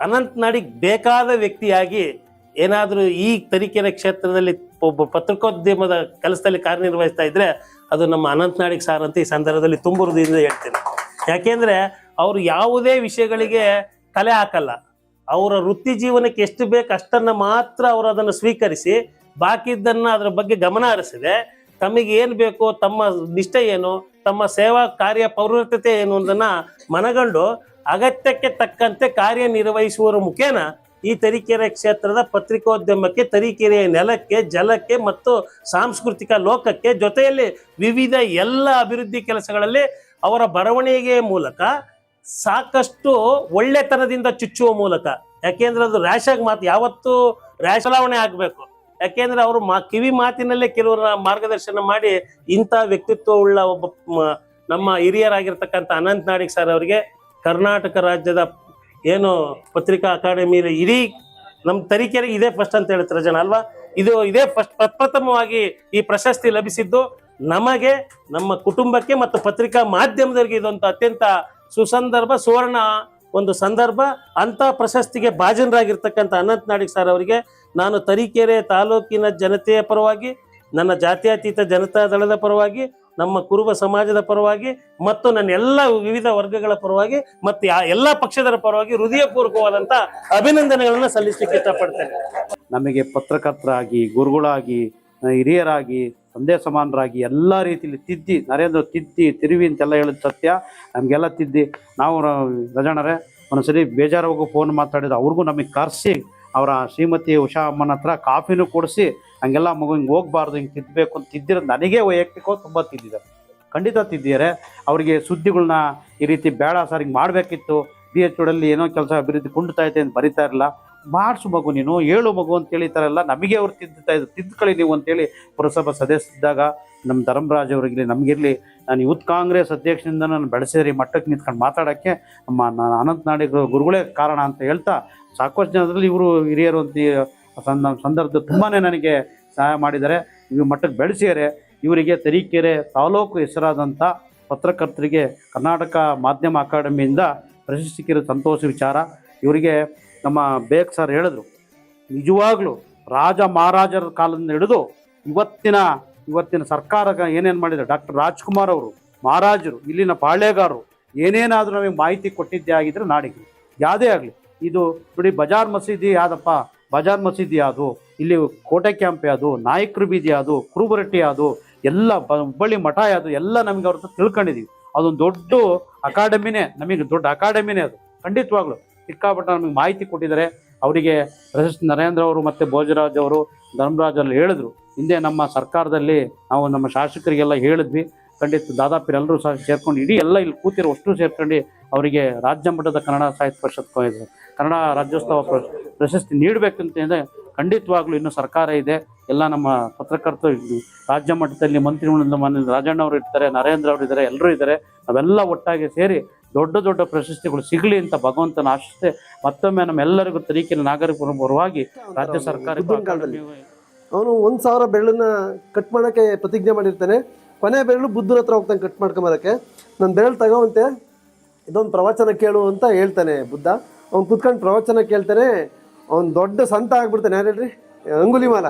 ಅನಂತ್ ನಾಡಿಗ್ ಬೇಕಾದ ವ್ಯಕ್ತಿಯಾಗಿ ಏನಾದರೂ ಈ ತರೀಕೆರೆ ಕ್ಷೇತ್ರದಲ್ಲಿ ಒಬ್ಬ ಪತ್ರಿಕೋದ್ಯಮದ ಕೆಲಸದಲ್ಲಿ ಕಾರ್ಯನಿರ್ವಹಿಸ್ತಾ ಇದ್ರೆ ಅದು ನಮ್ಮ ಅನಂತ್ ನಾಡಿಗ್ ಸಾರ್ ಅಂತ ಈ ಸಂದರ್ಭದಲ್ಲಿ ತುಂಬ ಹೃದಯದಿಂದ ಹೇಳ್ತೇನೆ. ಯಾಕೆಂದ್ರೆ ಅವರು ಯಾವುದೇ ವಿಷಯಗಳಿಗೆ ತಲೆ ಹಾಕಲ್ಲ. ಅವರ ವೃತ್ತಿ ಜೀವನಕ್ಕೆ ಎಷ್ಟು ಬೇಕು ಅಷ್ಟನ್ನು ಮಾತ್ರ ಅವರು ಅದನ್ನು ಸ್ವೀಕರಿಸಿ, ಬಾಕಿದ್ದನ್ನು ಅದರ ಬಗ್ಗೆ ಗಮನ ಹರಿಸಿದೆ ತಮಗೆ ಏನು ಬೇಕು ತಮ್ಮ ನಿಷ್ಠೆ ಏನು, ತಮ್ಮ ಸೇವಾ ಕಾರ್ಯ ಪೌರತ್ವತೆ ಏನು ಅನ್ನೋದನ್ನ ಮನಗಂಡು ಅಗತ್ಯಕ್ಕೆ ತಕ್ಕಂತೆ ಕಾರ್ಯನಿರ್ವಹಿಸುವ ಮುಖೇನ ಈ ತರೀಕೆರೆ ಕ್ಷೇತ್ರದ ಪತ್ರಿಕೋದ್ಯಮಕ್ಕೆ ತರೀಕೆರೆಯ ನೆಲಕ್ಕೆ, ಜಲಕ್ಕೆ ಮತ್ತು ಸಾಂಸ್ಕೃತಿಕ ಲೋಕಕ್ಕೆ ಜೊತೆಯಲ್ಲಿ ವಿವಿಧ ಎಲ್ಲ ಅಭಿವೃದ್ಧಿ ಕೆಲಸಗಳಲ್ಲಿ ಅವರ ಬರವಣಿಗೆಯ ಮೂಲಕ ಸಾಕಷ್ಟು ಒಳ್ಳೆತನದಿಂದ ಚುಚ್ಚುವ ಮೂಲಕ. ಯಾಕೆಂದ್ರೆ ಅದು ರ್ಯಾಶ್ ಆಗಿ ಮಾತು ಯಾವತ್ತೂ ರ್ಯಾಶ್ ಆಗಬೇಕು. ಯಾಕೆಂದ್ರೆ ಅವರು ಮಾ ಕಿವಿ ಮಾತಿನಲ್ಲೇ ಕೆಲವರ ಮಾರ್ಗದರ್ಶನ ಮಾಡಿ ಇಂಥ ವ್ಯಕ್ತಿತ್ವವುಳ್ಳ ಒಬ್ಬ ನಮ್ಮ ಹಿರಿಯರಾಗಿರ್ತಕ್ಕಂಥ ಅನಂತ್ ನಾಡಿಗ್ ಸರ್ ಅವರಿಗೆ ಕರ್ನಾಟಕ ರಾಜ್ಯದ ಏನು ಪತ್ರಿಕಾ ಅಕಾಡೆಮಿಯಲ್ಲಿ ಇಡೀ ನಮ್ಮ ತರೀಕೆರೆಗೆ ಇದೇ ಫಸ್ಟ್ ಅಂತ ಹೇಳ್ತಾರೆ ಜನ ಅಲ್ವಾ? ಇದು ಇದೇ ಫಸ್ಟ್ ಪ್ರಪ್ರಥಮವಾಗಿ ಈ ಪ್ರಶಸ್ತಿ ಲಭಿಸಿದ್ದು ನಮಗೆ, ನಮ್ಮ ಕುಟುಂಬಕ್ಕೆ ಮತ್ತು ಪತ್ರಿಕಾ ಮಾಧ್ಯಮದವರಿಗೆ ಇದೊಂದು ಅತ್ಯಂತ ಸುಸಂದರ್ಭ ಸುವರ್ಣ ಒಂದು ಸಂದರ್ಭ ಅಂತ ಪ್ರಶಸ್ತಿಗೆ ಭಾಜನರಾಗಿರ್ತಕ್ಕಂಥ ಅನಂತ್ ನಾಡಿಗ್ ಸರ್ ಅವರಿಗೆ ನಾನು ತರೀಕೆರೆ ತಾಲೂಕಿನ ಜನತೆಯ ಪರವಾಗಿ, ನನ್ನ ಜಾತ್ಯತೀತ ಜನತಾ ದಳದ ಪರವಾಗಿ, ನಮ್ಮ ಕುರುಬ ಸಮಾಜದ ಪರವಾಗಿ, ಮತ್ತು ನನ್ನ ಎಲ್ಲ ವಿವಿಧ ವರ್ಗಗಳ ಪರವಾಗಿ, ಮತ್ತು ಎಲ್ಲ ಪಕ್ಷದರ ಪರವಾಗಿ ಹೃದಯಪೂರ್ವಕವಾದಂತ ಅಭಿನಂದನೆಗಳನ್ನು ಸಲ್ಲಿಸಲಿಕ್ಕೆ ಇಷ್ಟಪಡ್ತೇನೆ. ನಮಗೆ ಪತ್ರಕರ್ತರಾಗಿ, ಗುರುಗಳಾಗಿ, ಹಿರಿಯರಾಗಿ ತಂದೆ ಸಮಾನರಾಗಿ ಎಲ್ಲ ರೀತಿಯಲ್ಲಿ ತಿದ್ದಿ, ನರೇಂದ್ರ ತಿದ್ದಿ, ತಿರುವಿ ಅಂತೆಲ್ಲ ಹೇಳಿದ ಸತ್ಯ. ನಮಗೆಲ್ಲ ತಿದ್ದಿ. ನಾವು ರಜಣರೇ, ಒಂದ್ಸರಿ ಬೇಜಾರಾಗೂ ಫೋನ್ ಮಾತಾಡಿದ್ರು ಅವ್ರಿಗೂ ನಮಗೆ ಕರೆಸಿ, ಅವರ ಶ್ರೀಮತಿ ಉಷಾ ಅಮ್ಮನ ಹತ್ರ ಕಾಫಿನೂ ಕೊಡಿಸಿ, ಹಂಗೆಲ್ಲ ಮಗು ಹಿಂಗೆ ಹೋಗ್ಬಾರ್ದು, ಹಿಂಗೆ ತಿದ್ದಬೇಕು ಅಂತ ತಿದ್ದಿರೋದು ನನಗೆ ವೈಯಕ್ತಿಕವಾಗಿ ತುಂಬ ತಿದ್ದಿದ್ದಾರೆ. ಖಂಡಿತ ತಿದ್ದಿದ್ದಾರೆ. ಅವರಿಗೆ ಸುದ್ದಿಗಳನ್ನ ಈ ರೀತಿ ಬೇಡ ಸರ್, ಹಿಂಗೆ ಮಾಡಬೇಕಿತ್ತು. ಬಿ ಎಚ್ ಓಡಲ್ಲಿ ಏನೋ ಕೆಲಸ ಅಭಿವೃದ್ಧಿ ಕುಂಡ್ತಾ ಅಂತ ಬರಿತಾ ಇರಲ್ಲ ಮಾಡಿಸು ಮಗು ನೀನು ಏಳು ಮಗು ಅಂತೇಳಿ ಈ ಥರ ಎಲ್ಲ ನಮಗೆ ಅವ್ರು ತಿದ್ದುತ್ತಾ ಇದ್ರು ತಿದ್ದುಕೊಳ್ಳಿ ನೀವು ಅಂತೇಳಿ ಪುರಸಭಾ ಸದಸ್ಯರಿದ್ದಾಗ ನಮ್ಮ ಧರ್ಮರಾಜ್ ಅವರಿರಲಿ ನಮಗಿರಲಿ, ನಾನು ಯೂತ್ ಕಾಂಗ್ರೆಸ್ ಅಧ್ಯಕ್ಷನಿಂದ ನಾನು ಬೆಳೆಸಿದ್ರಿ ಮಟ್ಟಕ್ಕೆ ನಿಂತ್ಕೊಂಡು ಮಾತಾಡೋಕ್ಕೆ ನಮ್ಮ ನಾನು ಅನಂತ ನಾಡಿಗ ಗುರುಗಳೇ ಕಾರಣ ಅಂತ ಹೇಳ್ತಾ ಸಾಕಷ್ಟು ಜನದಲ್ಲಿ ಇವರು ಹಿರಿಯರು ಅಂತ ಸಂದ- ಸಂದರ್ಭದಲ್ಲಿ ತುಂಬಾ ನನಗೆ ಸಹಾಯ ಮಾಡಿದ್ದಾರೆ. ಇವ್ರು ಮಟ್ಟಕ್ಕೆ ಬೆಳೆಸಿದರೆ ಇವರಿಗೆ ತರೀಕೆರೆ ತಾಲೂಕು ಹೆಸರಾದಂಥ ಪತ್ರಕರ್ತರಿಗೆ ಕರ್ನಾಟಕ ಮಾಧ್ಯಮ ಅಕಾಡೆಮಿಯಿಂದ ಪ್ರಶಸ್ತಿ ಸಂತೋಷ ವಿಚಾರ. ಇವರಿಗೆ ನಮ್ಮ ಬೇಗ್ ಸರ್ ಹೇಳಿದ್ರು, ನಿಜವಾಗ್ಲೂ ರಾಜ ಮಹಾರಾಜರ ಕಾಲದಿಂದ ಹಿಡಿದು ಇವತ್ತಿನ ಇವತ್ತಿನ ಸರ್ಕಾರ ಏನೇನು ಮಾಡಿದ್ರು? ಡಾಕ್ಟರ್ ರಾಜ್ಕುಮಾರ್ ಅವರು, ಮಹಾರಾಜರು, ಇಲ್ಲಿನ ಪಾಳ್ಯಗಾರರು, ಏನೇನಾದರೂ ನಮಗೆ ಮಾಹಿತಿ ಕೊಟ್ಟಿದ್ದೇ ಆಗಿದ್ರೆ ನಾಡಿಗೆ. ಯಾವುದೇ ಆಗಲಿ, ಇದು ನೋಡಿ ಬಜಾರ್ ಮಸೀದಿ ಯಾವ್ದಪ್ಪ? ಬಜಾರ್ ಮಸೀದಿ ಯಾವುದು? ಇಲ್ಲಿ ಕೋಟೆ ಕ್ಯಾಂಪ್ ಯಾವುದು? ನಾಯಕರು ಬೀದಿ ಯಾವುದು? ಕುರುಬರಟ್ಟಿ ಯಾವುದು? ಎಲ್ಲ ಹುಬ್ಬಳ್ಳಿ ಮಠ ಯಾವುದು? ಎಲ್ಲ ನಮಗೆ ಅವ್ರ ತಿಳ್ಕೊಂಡಿದ್ದೀವಿ ಅದೊಂದು ದೊಡ್ಡ ಅಕಾಡೆಮಿನೇ, ನಮಗೆ ದೊಡ್ಡ ಅಕಾಡೆಮಿನೇ ಅದು. ಖಂಡಿತವಾಗ್ಲು. ಸಿಕ್ಕಾಪಟ್ಟ ನಮಗೆ ಮಾಹಿತಿ ಕೊಟ್ಟಿದ್ದಾರೆ. ಅವರಿಗೆ ಪ್ರಶಸ್ತಿ ನರೇಂದ್ರ ಅವರು ಮತ್ತು ಭೋಜರಾಜ್ ಅವರು, ಧರ್ಮರಾಜ್ ಅಲ್ಲಿ ಹೇಳಿದ್ರು. ಹಿಂದೆ ನಮ್ಮ ಸರ್ಕಾರದಲ್ಲಿ ನಾವು ನಮ್ಮ ಶಾಸಕರಿಗೆಲ್ಲ ಹೇಳಿದ್ವಿ. ಖಂಡಿತ ದಾದಾಪಿರೆಲ್ಲರೂ ಸಹ ಸೇರ್ಕೊಂಡು ಇಡೀ ಎಲ್ಲ ಇಲ್ಲಿ ಕೂತಿರೋ ಅಷ್ಟು ಸೇರ್ಕೊಂಡು ಅವರಿಗೆ ರಾಜ್ಯ ಮಟ್ಟದ ಕನ್ನಡ ಸಾಹಿತ್ಯ ಪರಿಷತ್ ಕನ್ನಡ ರಾಜ್ಯೋತ್ಸವ ಪ್ರ- ಪ್ರಶಸ್ತಿ ನೀಡಬೇಕಂತ ಇದೆ ಖಂಡಿತವಾಗ್ಲೂ ಇನ್ನು ಸರ್ಕಾರ ಇದೆ. ಎಲ್ಲ ನಮ್ಮ ಪತ್ರಕರ್ತರು ರಾಜ್ಯ ಮಟ್ಟದಲ್ಲಿ ಮಂತ್ರಿಮಂಡಲದ ಮನೆ ರಾಜಣ್ಣ ಅವರು ಇರ್ತಾರೆ, ನರೇಂದ್ರ ಅವರು ಇದ್ದಾರೆ, ಎಲ್ಲರೂ ಇದ್ದಾರೆ. ನಾವೆಲ್ಲ ಒಟ್ಟಾಗಿ ಸೇರಿ ದೊಡ್ಡ ದೊಡ್ಡ ಪ್ರಶಸ್ತಿಗಳು ಸಿಗಲಿ ಅಂತ ಭಗವಂತನ ಆಶಿಸ್ತೆ ಮತ್ತೊಮ್ಮೆ ನಮ್ಮೆಲ್ಲರಿಗೂ ತರೀಕೆ ನಾಗರಿಕ ಪರವಾಗಿ ರಾಜ್ಯ ಸರ್ಕಾರ. ಅವನು ಒಂದು ಸಾವಿರ ಬೆರಳನ್ನ ಕಟ್ ಮಾಡಕ್ಕೆ ಪ್ರತಿಜ್ಞೆ ಮಾಡಿರ್ತಾನೆ. ಕೊನೆ ಬೆರಳು ಬುದ್ಧರ ಹತ್ರ ಹೋಗ್ತಾನೆ ಕಟ್ ಮಾಡ್ಕೊಂಬರಕ್ಕೆ. ನನ್ನ ಬೆರಳು ತಗೋವಂತೆ ಇದೊಂದು ಪ್ರವಚನ ಕೇಳು ಅಂತ ಹೇಳ್ತಾನೆ ಬುದ್ಧ. ಅವ್ನು ಕುತ್ಕೊಂಡು ಪ್ರವಚನ ಕೇಳ್ತಾನೆ. ಅವ್ನು ದೊಡ್ಡ ಸಂತ ಆಗ್ಬಿಡ್ತಾನೆ. ಯಾರು ಹೇಳ್ರಿ? ಅಂಗುಲಿಮಾಲ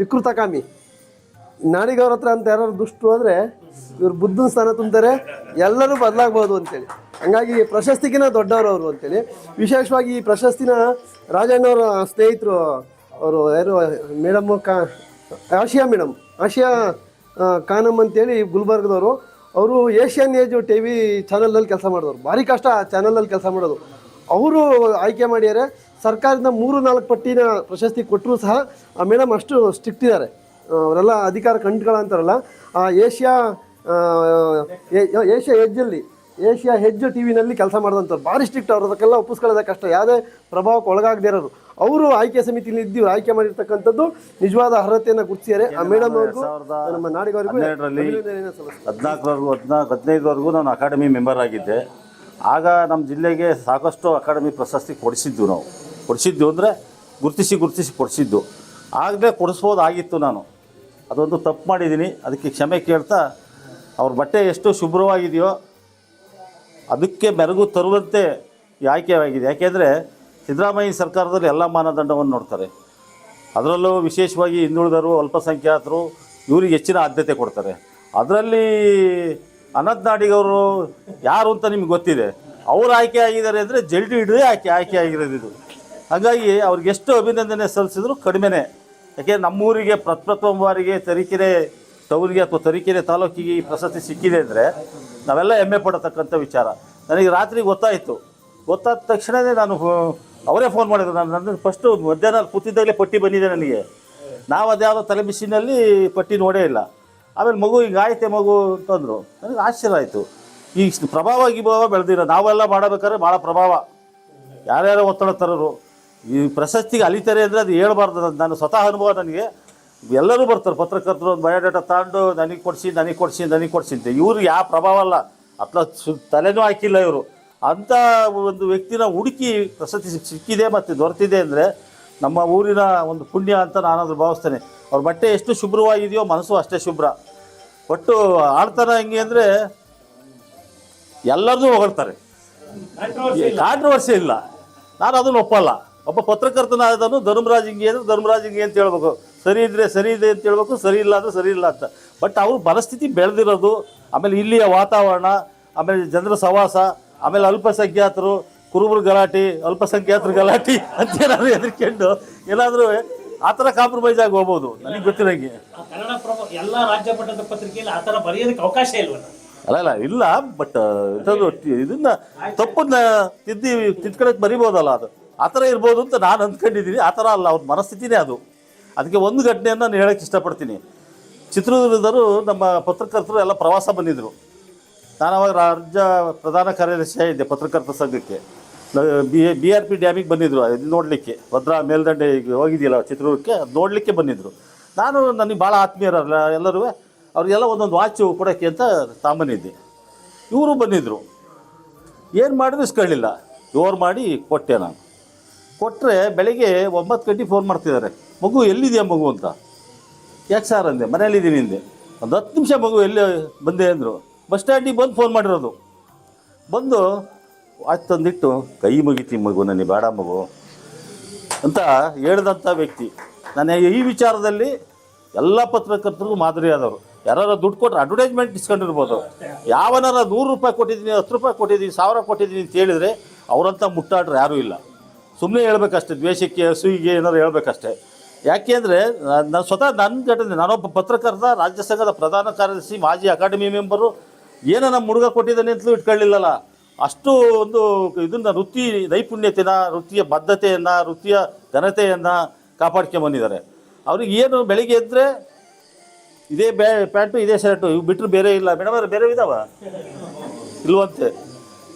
ವಿಕೃತಕಾಮಿ. ನಾಡಿಗವ್ರ ಹತ್ರ ಅಂತ ಯಾರು ದುಷ್ಟು ಅಂದರೆ ಇವ್ರು ಬುದ್ಧನ ಸ್ಥಾನ ತುಂಬ್ತಾರೆ, ಎಲ್ಲರೂ ಬದಲಾಗ್ಬೋದು ಅಂತೇಳಿ. ಹಂಗಾಗಿ ಪ್ರಶಸ್ತಿಗಿನ ದೊಡ್ಡವರು ಅವರು ಅಂತೇಳಿ. ವಿಶೇಷವಾಗಿ ಈ ಪ್ರಶಸ್ತಿನ ರಾಜಣ್ಣವರ ಸ್ನೇಹಿತರು ಅವರು, ಯಾರು, ಮೇಡಮ್ ಕಾ, ಆಶಿಯಾ ಮೇಡಮ್, ಆಶಿಯಾ ಖಾನಮ್ ಅಂತೇಳಿ ಗುಲ್ಬರ್ಗದವರು. ಅವರು ಏಷ್ಯನ್ ಏಜ್ ಟಿ ವಿ ಚಾನಲಲ್ಲಿ ಕೆಲಸ ಮಾಡಿದವರು. ಭಾರಿ ಕಷ್ಟ ಆ ಚಾನಲಲ್ಲಿ ಕೆಲಸ ಮಾಡೋದು. ಅವರು ಆಯ್ಕೆ ಮಾಡ್ಯಾರೆ ಸರ್ಕಾರದಿಂದ ಮೂರು ನಾಲ್ಕು ಪಟ್ಟಿನ ಪ್ರಶಸ್ತಿ ಕೊಟ್ಟರೂ ಸಹ ಆ ಮೇಡಮ್ ಅಷ್ಟು ಸ್ಟ್ರಿಕ್ಟ್ ಇದ್ದಾರೆ. ಅವರೆಲ್ಲ ಅಧಿಕಾರ ಕಂಡುಗಳ ಅಂತಾರಲ್ಲ ಆ ಏಷ್ಯಾ ಏಷ್ಯಾ ಹೆಜ್ಜಲ್ಲಿ ಏಷ್ಯಾ ಹೆಜ್ಜು ಟಿ ವಿನಲ್ಲಿ ಕೆಲಸ ಮಾಡಿದಂಥವ್ರು. ಭಾರಿ ಸ್ಟ್ರಿಕ್ಟ್ ಅವ್ರು ಅದಕ್ಕೆಲ್ಲ ಒಪ್ಪಿಸ್ಕೊಳ್ಳೋದೇ ಕಷ್ಟ. ಯಾವುದೇ ಪ್ರಭಾವಕ್ಕೆ ಒಳಗಾಗದೇ ಇರೋರು. ಅವರು ಆಯ್ಕೆ ಸಮಿತಿಯಲ್ಲಿ ಇದ್ದೀವಿ ಆಯ್ಕೆ ಮಾಡಿರ್ತಕ್ಕಂಥದ್ದು ನಿಜವಾದ ಅರ್ಹತೆಯನ್ನು ಗುರುತಿಸಿದ್ದಾರೆ. ಆ ಮೇಡಮ್ ನಮ್ಮ ನಾಡಿಗವರೆಗೂ. ಹದಿನಾಲ್ಕರವರೆಗೂ ಹದಿನಾಲ್ಕು ಹದಿನೈದರವರೆಗೂ ನಾನು ಅಕಾಡೆಮಿ ಮೆಂಬರ್ ಆಗಿದ್ದೆ. ಆಗ ನಮ್ಮ ಜಿಲ್ಲೆಗೆ ಸಾಕಷ್ಟು ಅಕಾಡೆಮಿ ಪ್ರಶಸ್ತಿ ಕೊಡಿಸಿದ್ದು ನಾವು. ಕೊಡಿಸಿದ್ದು ಅಂದರೆ ಗುರುತಿಸಿ ಗುರುತಿಸಿ ಕೊಡಿಸಿದ್ದು. ಆಗಲೇ ಕೊಡಿಸ್ಬೋದಾಗಿತ್ತು ನಾನು. ಅದೊಂದು ತಪ್ಪು ಮಾಡಿದ್ದೀನಿ. ಅದಕ್ಕೆ ಕ್ಷಮೆ ಕೇಳ್ತಾ ಅವ್ರ ಬಟ್ಟೆ ಎಷ್ಟು ಶುಭ್ರವಾಗಿದೆಯೋ ಅದಕ್ಕೆ ಮೆರಗು ತರುವಂತೆ ಆಯ್ಕೆಯಾಗಿದೆ. ಯಾಕೆಂದರೆ ಸಿದ್ದರಾಮಯ್ಯ ಸರ್ಕಾರದಲ್ಲಿ ಎಲ್ಲ ಮಾನದಂಡವನ್ನು ನೋಡ್ತಾರೆ. ಅದರಲ್ಲೂ ವಿಶೇಷವಾಗಿ ಹಿಂದುಳಿದರು ಅಲ್ಪಸಂಖ್ಯಾತರು ಇವರಿಗೆ ಹೆಚ್ಚಿನ ಆದ್ಯತೆ ಕೊಡ್ತಾರೆ. ಅದರಲ್ಲಿ ಅನಂತ್ ನಾಡಿಗವರು ಯಾರು ಅಂತ ನಿಮ್ಗೆ ಗೊತ್ತಿದೆ? ಅವ್ರು ಆಯ್ಕೆ ಆಗಿದ್ದಾರೆ ಅಂದರೆ ಜಲ್ಡಿ ಆಯ್ಕೆ ಆಯ್ಕೆ ಆಗಿರೋದು ಹಾಗಾಗಿ ಅವ್ರಿಗೆ ಎಷ್ಟು ಅಭಿನಂದನೆ ಸಲ್ಲಿಸಿದ್ರು ಕಡಿಮೆನೇ. ಯಾಕೆ, ನಮ್ಮೂರಿಗೆ ಪ್ರಪ್ರಥಮ ಬಾರಿಗೆ ತರೀಕೆರೆ ಟೌನ್ಗೆ ಅಥವಾ ತರೀಕೆರೆ ತಾಲೂಕಿಗೆ ಈ ಪ್ರಶಸ್ತಿ ಸಿಕ್ಕಿದೆ ಅಂದರೆ ನಾವೆಲ್ಲ ಹೆಮ್ಮೆ ಪಡತಕ್ಕಂಥ ವಿಚಾರ. ನನಗೆ ರಾತ್ರಿ ಗೊತ್ತಾಯಿತು. ಗೊತ್ತಾದ ತಕ್ಷಣವೇ ನಾನು ಅವರೇ ಫೋನ್ ಮಾಡಿದ್ರು. ನಾನು ನನ್ನ ಫಸ್ಟು ಮಧ್ಯಾಹ್ನ ಕೂತಿದ್ದಾಗಲೇ ಪಟ್ಟಿ ಬಂದಿದೆ ನನಗೆ. ನಾವು ಅದ್ಯಾವುದೋ ತಲೆ ಬಿಸಿನಲ್ಲಿ ಪಟ್ಟಿ ನೋಡೇ ಇಲ್ಲ. ಆಮೇಲೆ ಮಗು ಈಗ ಆಯ್ತೆ ಮಗು ಅಂತಂದರು ನನಗೆ ಆಶ್ಚರ್ಯ ಆಯಿತು. ಈ ಪ್ರಭಾವ ಗಿಭಾವ ಬೆಳೆದಿರೋ ನಾವೆಲ್ಲ ಮಾಡಬೇಕಾದ್ರೆ ಭಾಳ ಪ್ರಭಾವ. ಯಾರ್ಯಾರೋ ಒತ್ತಡ ತರೋರು. ಈ ಪ್ರಶಸ್ತಿಗೆ ಅಲಿತಾರೆ ಅಂದರೆ ಅದು ಹೇಳ್ಬಾರ್ದು. ನಾನು ಸ್ವತಃ ಅನುಭವ ನನಗೆ. ಎಲ್ಲರೂ ಬರ್ತಾರೆ, ಪತ್ರಕರ್ತರು ಒಂದು ಬಯೋಡಾಟಾ ತಗೊಂಡು ನನಗೆ ಕೊಡಿಸಿ ನನಗೆ ಕೊಡಿಸಿ ನನಗೆ ಕೊಡಿಸಿ ಅಂತ. ಇವರು ಯಾವ ಪ್ರಭಾವ ಅಲ್ಲ. ಅತ್ಲ ಸು ತಲೆನೂ ಹಾಕಿಲ್ಲ ಇವರು. ಅಂಥ ಒಂದು ವ್ಯಕ್ತಿನ ಹುಡುಕಿ ಪ್ರಸತಿ ಸಿಕ್- ಸಿಕ್ಕಿದೆ ಮತ್ತು ದೊರೆತಿದೆ ಅಂದರೆ ನಮ್ಮ ಊರಿನ ಒಂದು ಪುಣ್ಯ ಅಂತ ನಾನಾದರೂ ಭಾವಿಸ್ತೇನೆ. ಅವ್ರ ಬಟ್ಟೆ ಎಷ್ಟು ಶುಭ್ರವಾಗಿದೆಯೋ ಮನಸ್ಸು ಅಷ್ಟೇ ಶುಭ್ರ. ಒಟ್ಟು ಆಡ್ತಾರ ಹೆಂಗೆ ಅಂದರೆ ಎಲ್ಲರನ್ನೂ ಹೊಗಳ್ತಾರೆ. ಕಾಂಟ್ರವರ್ಸಿ ಇಲ್ಲ. ನಾನು ಅದನ್ನು ಒಪ್ಪಲ್ಲ. ಒಬ್ಬ ಪತ್ರಕರ್ತನಾದನು ಧರ್ಮರಾಜ್ ಹಿಂಗೆ ಅಂದರೆ ಧರ್ಮರಾಜ್ ಹಿಂಗೆ ಅಂತ ಹೇಳ್ಬೇಕು. ಸರಿ ಇದ್ರೆ ಸರಿ ಇದೆ ಅಂತ ಹೇಳ್ಬೇಕು ಸರಿ ಇಲ್ಲ ಅಂದ್ರೆ ಸರಿ ಇಲ್ಲ ಅಂತ. ಬಟ್ ಅವ್ರ ಮನಸ್ಥಿತಿ ಬೆಳೆದಿರೋದು ಆಮೇಲೆ ಇಲ್ಲಿಯ ವಾತಾವರಣ ಆಮೇಲೆ ಜನರ ಸವಾಸ ಆಮೇಲೆ ಅಲ್ಪಸಂಖ್ಯಾತರು ಕುರುಬರು ಗಲಾಟೆ ಅಲ್ಪಸಂಖ್ಯಾತರ ಗಲಾಟೆ ಅಂತ ಏನಾದ್ರು ಹೆದರ್ಕೊಂಡು ಏನಾದರೂ ಆ ಥರ ಕಾಂಪ್ರಮೈಸ್ ಆಗಿ ಹೋಗ್ಬೋದು ನನಗೆ ಗೊತ್ತಿರೋಂಗೆ. ಎಲ್ಲ ರಾಜ್ಯ ಮಟ್ಟದ ಪತ್ರಿಕೆಯಲ್ಲಿ ಆ ಥರ ಬರೆಯೋದಕ್ಕೆ ಅವಕಾಶ ಇಲ್ವಲ್ಲ? ಅಲ್ಲ ಅಲ್ಲ ಇಲ್ಲ ಬಟ್ ಇದನ್ನು ಇದನ್ನ ತಪ್ಪನ್ನ ತಿದ್ದಿ ತಿದ್ಕೊಳಕ್ ಬರಿಬೋದಲ್ಲ ಅದು. ಆ ಥರ ಇರ್ಬೋದು ಅಂತ ನಾನು ಅಂದ್ಕೊಂಡಿದ್ದೀನಿ ಆ ಥರ ಅಲ್ಲ ಅವ್ರ ಮನಸ್ಥಿತಿನೇ ಅದು. ಅದಕ್ಕೆ ಒಂದು ಘಟನೆಯನ್ನು ನಾನು ಹೇಳಕ್ಕೆ ಇಷ್ಟಪಡ್ತೀನಿ. ಚಿತ್ರದುರ್ಗದವರು ನಮ್ಮ ಪತ್ರಕರ್ತರು ಎಲ್ಲ ಪ್ರವಾಸ ಬಂದಿದ್ದರು ನಾನು ಅವಾಗ ರಾಜ್ಯ ಪ್ರಧಾನ ಕಾರ್ಯದರ್ಶಿ ಇದ್ದೆ ಪತ್ರಕರ್ತ ಸಂಘಕ್ಕೆ. ಬಿ ಬಿ ಆರ್ ಪಿ ಡ್ಯಾಮಿಗೆ ಬಂದಿದ್ದರು ಇದು ನೋಡಲಿಕ್ಕೆ. ಭದ್ರಾ ಮೇಲ್ದಂಡೆ ಹೋಗಿದೆಯಲ್ಲ ಚಿತ್ರದುರ್ಗಕ್ಕೆ, ಅದು ನೋಡಲಿಕ್ಕೆ ಬಂದಿದ್ದರು ನಾನು ನನಗೆ ಭಾಳ ಆತ್ಮೀಯರಲ್ಲ, ಎಲ್ಲರೂ ಅವ್ರಿಗೆಲ್ಲ ಒಂದೊಂದು ವಾಚು ಕೊಡೋಕ್ಕೆ ಅಂತ ತಾಂಬನಿದ್ದೆ ಇವರು ಬಂದಿದ್ದರು ಏನು ಮಾಡಿದ್ರು ಇಸ್ಕೊಳ್ಳಿಲ್ಲ ಜೋರು ಮಾಡಿ ಕೊಟ್ಟೆ ನಾನು. ಕೊಟ್ಟರೆ ಬೆಳಗ್ಗೆ ಒಂಬತ್ತು ಗಂಟೆಗೆ ಫೋನ್ ಮಾಡ್ತಿದ್ದಾರೆ. ಮಗು ಎಲ್ಲಿದೆಯಾ ಮಗು ಅಂತ? ಯಾಕೆ ಸರ್ ಅಂದೆ? ಮನೇಲಿದ್ದೀನಿ ಹಿಂದೆ ಒಂದು ಹತ್ತು ನಿಮಿಷ ಮಗು ಎಲ್ಲಿ ಬಂದೆ ಅಂದರು. ಬಸ್ ಸ್ಟ್ಯಾಂಡಿಗೆ ಬಂದು ಫೋನ್ ಮಾಡಿರೋದು. ಬಂದು ಆಯ್ತು ತಂದಿಟ್ಟು, ಕೈ ಮುಗಿತಿ ಮಗು, ನನಗೆ ಬೇಡ ಮಗು ಅಂತ ಹೇಳಿದಂಥ ವ್ಯಕ್ತಿ. ನಾನು ಈ ವಿಚಾರದಲ್ಲಿ ಎಲ್ಲ ಪತ್ರಕರ್ತರಿಗೂ ಮಾದರಿಯಾದವರು ಯಾರು ದುಡ್ಡು ಕೊಟ್ಟರೆ ಅಡ್ವರ್ಟೈಸ್ಮೆಂಟ್ ಇಸ್ಕೊಂಡಿರ್ಬೋದು. ಯಾವನಾರ ನೂರು ರೂಪಾಯಿ ಕೊಟ್ಟಿದ್ದೀನಿ, ಹತ್ತು ರೂಪಾಯಿ ಕೊಟ್ಟಿದ್ದೀನಿ, ಸಾವಿರ ಕೊಟ್ಟಿದ್ದೀನಿ ಅಂತ ಹೇಳಿದರೆ ಅವರಂಥ ಮುಟ್ಟಾಡ್ರು ಯಾರೂ ಇಲ್ಲ. ಸುಮ್ಮನೆ ಹೇಳ್ಬೇಕಷ್ಟೇ, ದ್ವೇಷಕ್ಕೆ ಅಸೂಯಿಗೆ ಏನಾದರೂ ಹೇಳ್ಬೇಕಷ್ಟೇ. ಯಾಕೆ ಅಂದರೆ ನಾನು ಸ್ವತಃ ನನ್ನ ಘಟನೆ, ನಾನೊಬ್ಬ ಪತ್ರಕರ್ತ, ರಾಜ್ಯ ಸಂಘದ ಪ್ರಧಾನ ಕಾರ್ಯದರ್ಶಿ, ಮಾಜಿ ಅಕಾಡೆಮಿ ಮೆಂಬರು, ಏನೋ ನಮ್ಮ ಹುಡುಗ ಕೊಟ್ಟಿದ್ದಾನೆ ಅಂತಲೂ ಇಟ್ಕೊಳ್ಳಿಲ್ಲಲ್ಲ. ಅಷ್ಟು ಒಂದು ಇದನ್ನು ವೃತ್ತಿ, ನೈಪುಣ್ಯತೆನ, ವೃತ್ತಿಯ ಬದ್ಧತೆಯನ್ನು, ವೃತ್ತಿಯ ಘನತೆಯನ್ನು ಕಾಪಾಡ್ಕೊಂಬಂದಿದ್ದಾರೆ ಅವ್ರಿಗೆ ಏನು ಬೆಳಿಗ್ಗೆ ಎದ್ದರೆ ಇದೇ ಬ್ಯಾ, ಪ್ಯಾಂಟು, ಇದೇ ಶರ್ಟು, ಇವು ಬಿಟ್ಟರು ಬೇರೆ ಇಲ್ಲ. ಮೇಡಮ್ ಬೇರೆ ಇದಾವ? ಇಲ್ವಂತೆ.